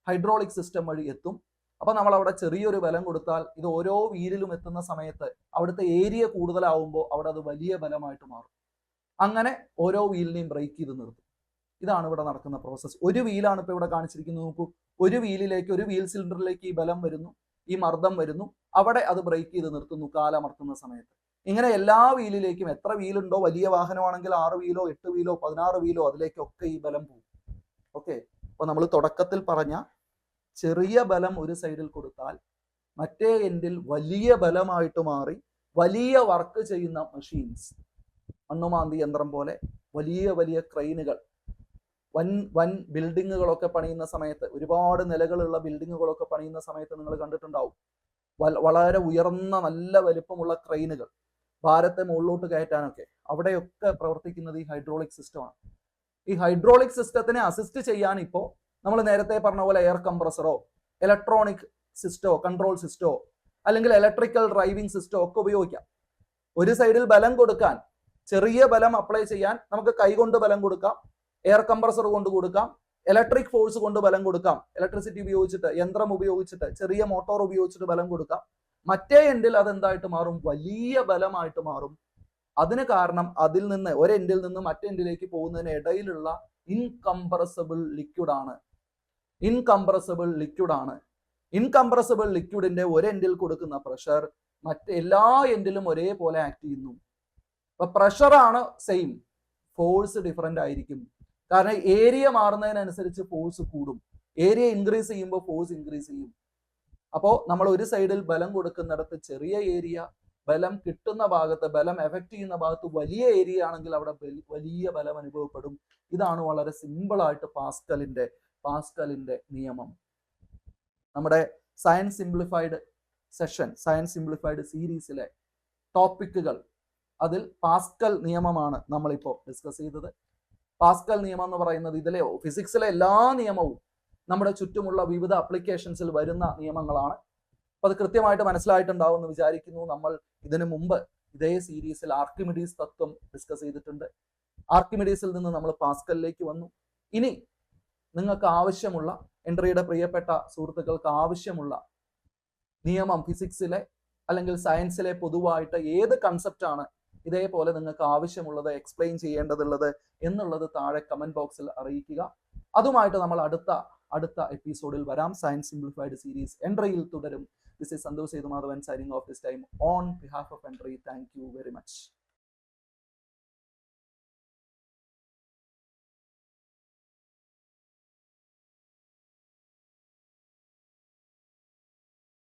ഹൈഡ്രോളിക് സിസ്റ്റം വഴി എത്തും. അപ്പൊ നമ്മൾ അവിടെ ചെറിയൊരു ബലം കൊടുത്താൽ ഇത് ഓരോ വീലിലും എത്തുന്ന സമയത്ത് അവിടുത്തെ ഏരിയ കൂടുതലാവുമ്പോൾ അവിടെ അത് വലിയ ബലമായിട്ട് മാറും. അങ്ങനെ ഓരോ വീലിനെയും ബ്രേക്ക് ചെയ്ത് നിർത്തും. ഇതാണ് ഇവിടെ നടക്കുന്ന പ്രോസസ്സ് ഒരു വീലാണ് ഇപ്പൊ ഇവിടെ കാണിച്ചിരിക്കുന്നത് നോക്കൂ. ഒരു വീലിലേക്ക് ഒരു വീൽ സിലിണ്ടറിലേക്ക് ഈ ബലം വരുന്നു ഈ മർദ്ദം വരുന്നു. അവിടെ അത് ബ്രേക്ക് ചെയ്ത് നിർത്തുന്നു കാലമർത്തുന്ന സമയത്ത്. ഇങ്ങനെ എല്ലാ വീലിലേക്കും എത്ര വീലുണ്ടോ വലിയ വാഹനമാണെങ്കിൽ ആറ് വീലോ എട്ട് വീലോ പതിനാറ് വീലോ അതിലേക്കൊക്കെ ഈ ബലം പോകും. ഓക്കെ അപ്പൊ നമ്മൾ തുടക്കത്തിൽ പറഞ്ഞ ചെറിയ ബലം ഒരു സൈഡിൽ കൊടുത്താൽ മറ്റേ എൻഡിൽ വലിയ ബലമായിട്ട് മാറി വലിയ വർക്ക് ചെയ്യുന്ന മെഷീൻസ് മണ്ണുമാന്തി യന്ത്രം പോലെ വലിയ വലിയ ക്രെയിനുകൾ. വൻ വൻ ബിൽഡിങ്ങുകളൊക്കെ പണിയുന്ന സമയത്ത് ഒരുപാട് നിലകളുള്ള ബിൽഡിങ്ങുകളൊക്കെ പണിയുന്ന സമയത്ത് നിങ്ങൾ കണ്ടിട്ടുണ്ടാവും. വളരെ ഉയർന്ന നല്ല വലിപ്പമുള്ള ക്രെയിനുകൾ. ഭാരത്തെ മുകളിലോട്ട് കയറ്റാനൊക്കെ. അവിടെയൊക്കെ പ്രവർത്തിക്കുന്നത് ഈ ഹൈഡ്രോളിക് സിസ്റ്റമാണ് ഈ ഹൈഡ്രോളിക് സിസ്റ്റത്തിനെ അസിസ്റ്റ് ചെയ്യാൻ ഇപ്പോൾ നമ്മൾ നേരത്തെ പറഞ്ഞ പോലെ എയർ കംപ്രസറോ ഇലക്ട്രോണിക് സിസ്റ്റോ കൺട്രോൾ സിസ്റ്റോ അല്ലെങ്കിൽ ഇലക്ട്രിക്കൽ ഡ്രൈവിംഗ് സിസ്റ്റോ ഒക്കെ ഉപയോഗിക്കാം. ഒരു സൈഡിൽ ബലം കൊടുക്കാൻ ചെറിയ ബലം അപ്ലൈ ചെയ്യാൻ നമുക്ക് കൈകൊണ്ട് ബലം കൊടുക്കാം. എയർ കംപ്രസർ കൊണ്ട് കൊടുക്കാം. ഇലക്ട്രിക് ഫോഴ്സ് കൊണ്ട് ബലം കൊടുക്കാം. ഇലക്ട്രിസിറ്റി ഉപയോഗിച്ചിട്ട് യന്ത്രം ഉപയോഗിച്ചിട്ട് ചെറിയ മോട്ടോർ ഉപയോഗിച്ചിട്ട് ബലം കൊടുക്കാം. മറ്റേ എൻഡിൽ അതെന്തായിട്ട് മാറും? വലിയ ബലമായിട്ട് മാറും. അതിന് കാരണം അതിൽ നിന്ന് ഒരു എൻഡിൽ നിന്ന് മറ്റേ എൻഡിലേക്ക് പോകുന്നതിന് ഇടയിലുള്ള ഇൻകംപ്രസബിൾ ലിക്വിഡ് ആണ്. ഇൻകംപ്രസബിൾ ലിക്വിഡ് ആണ്. ഇൻകംപ്രസബിൾ ലിക്വിഡിന്റെ ഒരു എൻഡിൽ കൊടുക്കുന്ന പ്രഷർ മറ്റെല്ലാ എൻഡിലും ഒരേപോലെ ആക്ട് ചെയ്യുന്നു. അപ്പൊ പ്രഷർ ആണ് സെയിം ഫോഴ്സ് ഡിഫറെന്റ് ആയിരിക്കും. കാരണം ഏരിയ മാറുന്നതിനനുസരിച്ച് ഫോഴ്സ് കൂടും. ഏരിയ ഇൻക്രീസ് ചെയ്യുമ്പോൾ ഫോഴ്സ് ഇൻക്രീസ് ചെയ്യും. അപ്പോൾ നമ്മൾ ഒരു സൈഡിൽ ബലം കൊടുക്കുന്നിടത്ത് ചെറിയ ഏരിയ ബലം കിട്ടുന്ന ഭാഗത്ത് ബലം എഫക്ട് ചെയ്യുന്ന ഭാഗത്ത് വലിയ ഏരിയ ആണെങ്കിൽ അവിടെ വലിയ ബലം അനുഭവപ്പെടും. ഇതാണ് വളരെ സിമ്പിൾ ആയിട്ട് പാസ്കലിന്റെ പാസ്കലിന്റെ നിയമം. നമ്മുടെ science simplified session science simplified സീരീസിലെ ടോപ്പിക്കുകൾ അതിൽ പാസ്കൽ നിയമമാണ് നമ്മളിപ്പോ ഡിസ്കസ് ചെയ്തത്. പാസ്കൽ നിയമം എന്ന് പറയുന്നത് ഇതിലെ ഫിസിക്സിലെ എല്ലാ നിയമവും നമ്മുടെ ചുറ്റുമുള്ള വിവിധ അപ്ലിക്കേഷൻസിൽ വരുന്ന നിയമങ്ങളാണ്. അപ്പൊ അത് കൃത്യമായിട്ട് മനസ്സിലായിട്ടുണ്ടാവും എന്ന് വിചാരിക്കുന്നു. നമ്മൾ ഇതിനു മുമ്പ് ഇതേ സീരീസിൽ ആർക്കിമിഡീസ് തത്വം ഡിസ്കസ് ചെയ്തിട്ടുണ്ട്. ആർക്കിമിഡീസിൽ നിന്ന് നമ്മൾ പാസ്കലിലേക്ക് വന്നു. ഇനി നിങ്ങൾക്ക് ആവശ്യമുള്ള എൻട്രിയുടെ പ്രിയപ്പെട്ട സുഹൃത്തുക്കൾക്ക് ആവശ്യമുള്ള നിയമം ഫിസിക്സിലെ അല്ലെങ്കിൽ സയൻസിലെ പൊതുവായിട്ട് ഏത് കൺസെപ്റ്റാണ് ഇതേപോലെ നിങ്ങൾക്ക് ആവശ്യമുള്ളത് എക്സ്പ്ലെയിൻ ചെയ്യേണ്ടതുള്ളത് എന്നുള്ളത് താഴെ കമന്റ് ബോക്സിൽ അറിയിക്കുക. അതുമായിട്ട് നമ്മൾ അടുത്ത അടുത്ത എപ്പിസോഡിൽ വരാം. സയൻസ് സിംപ്ലിഫൈഡ് സീരീസ് എൻട്രിയിൽ തുടരും. This is Santhosh Sethumadhavan signing off this time on behalf of entry thank you very much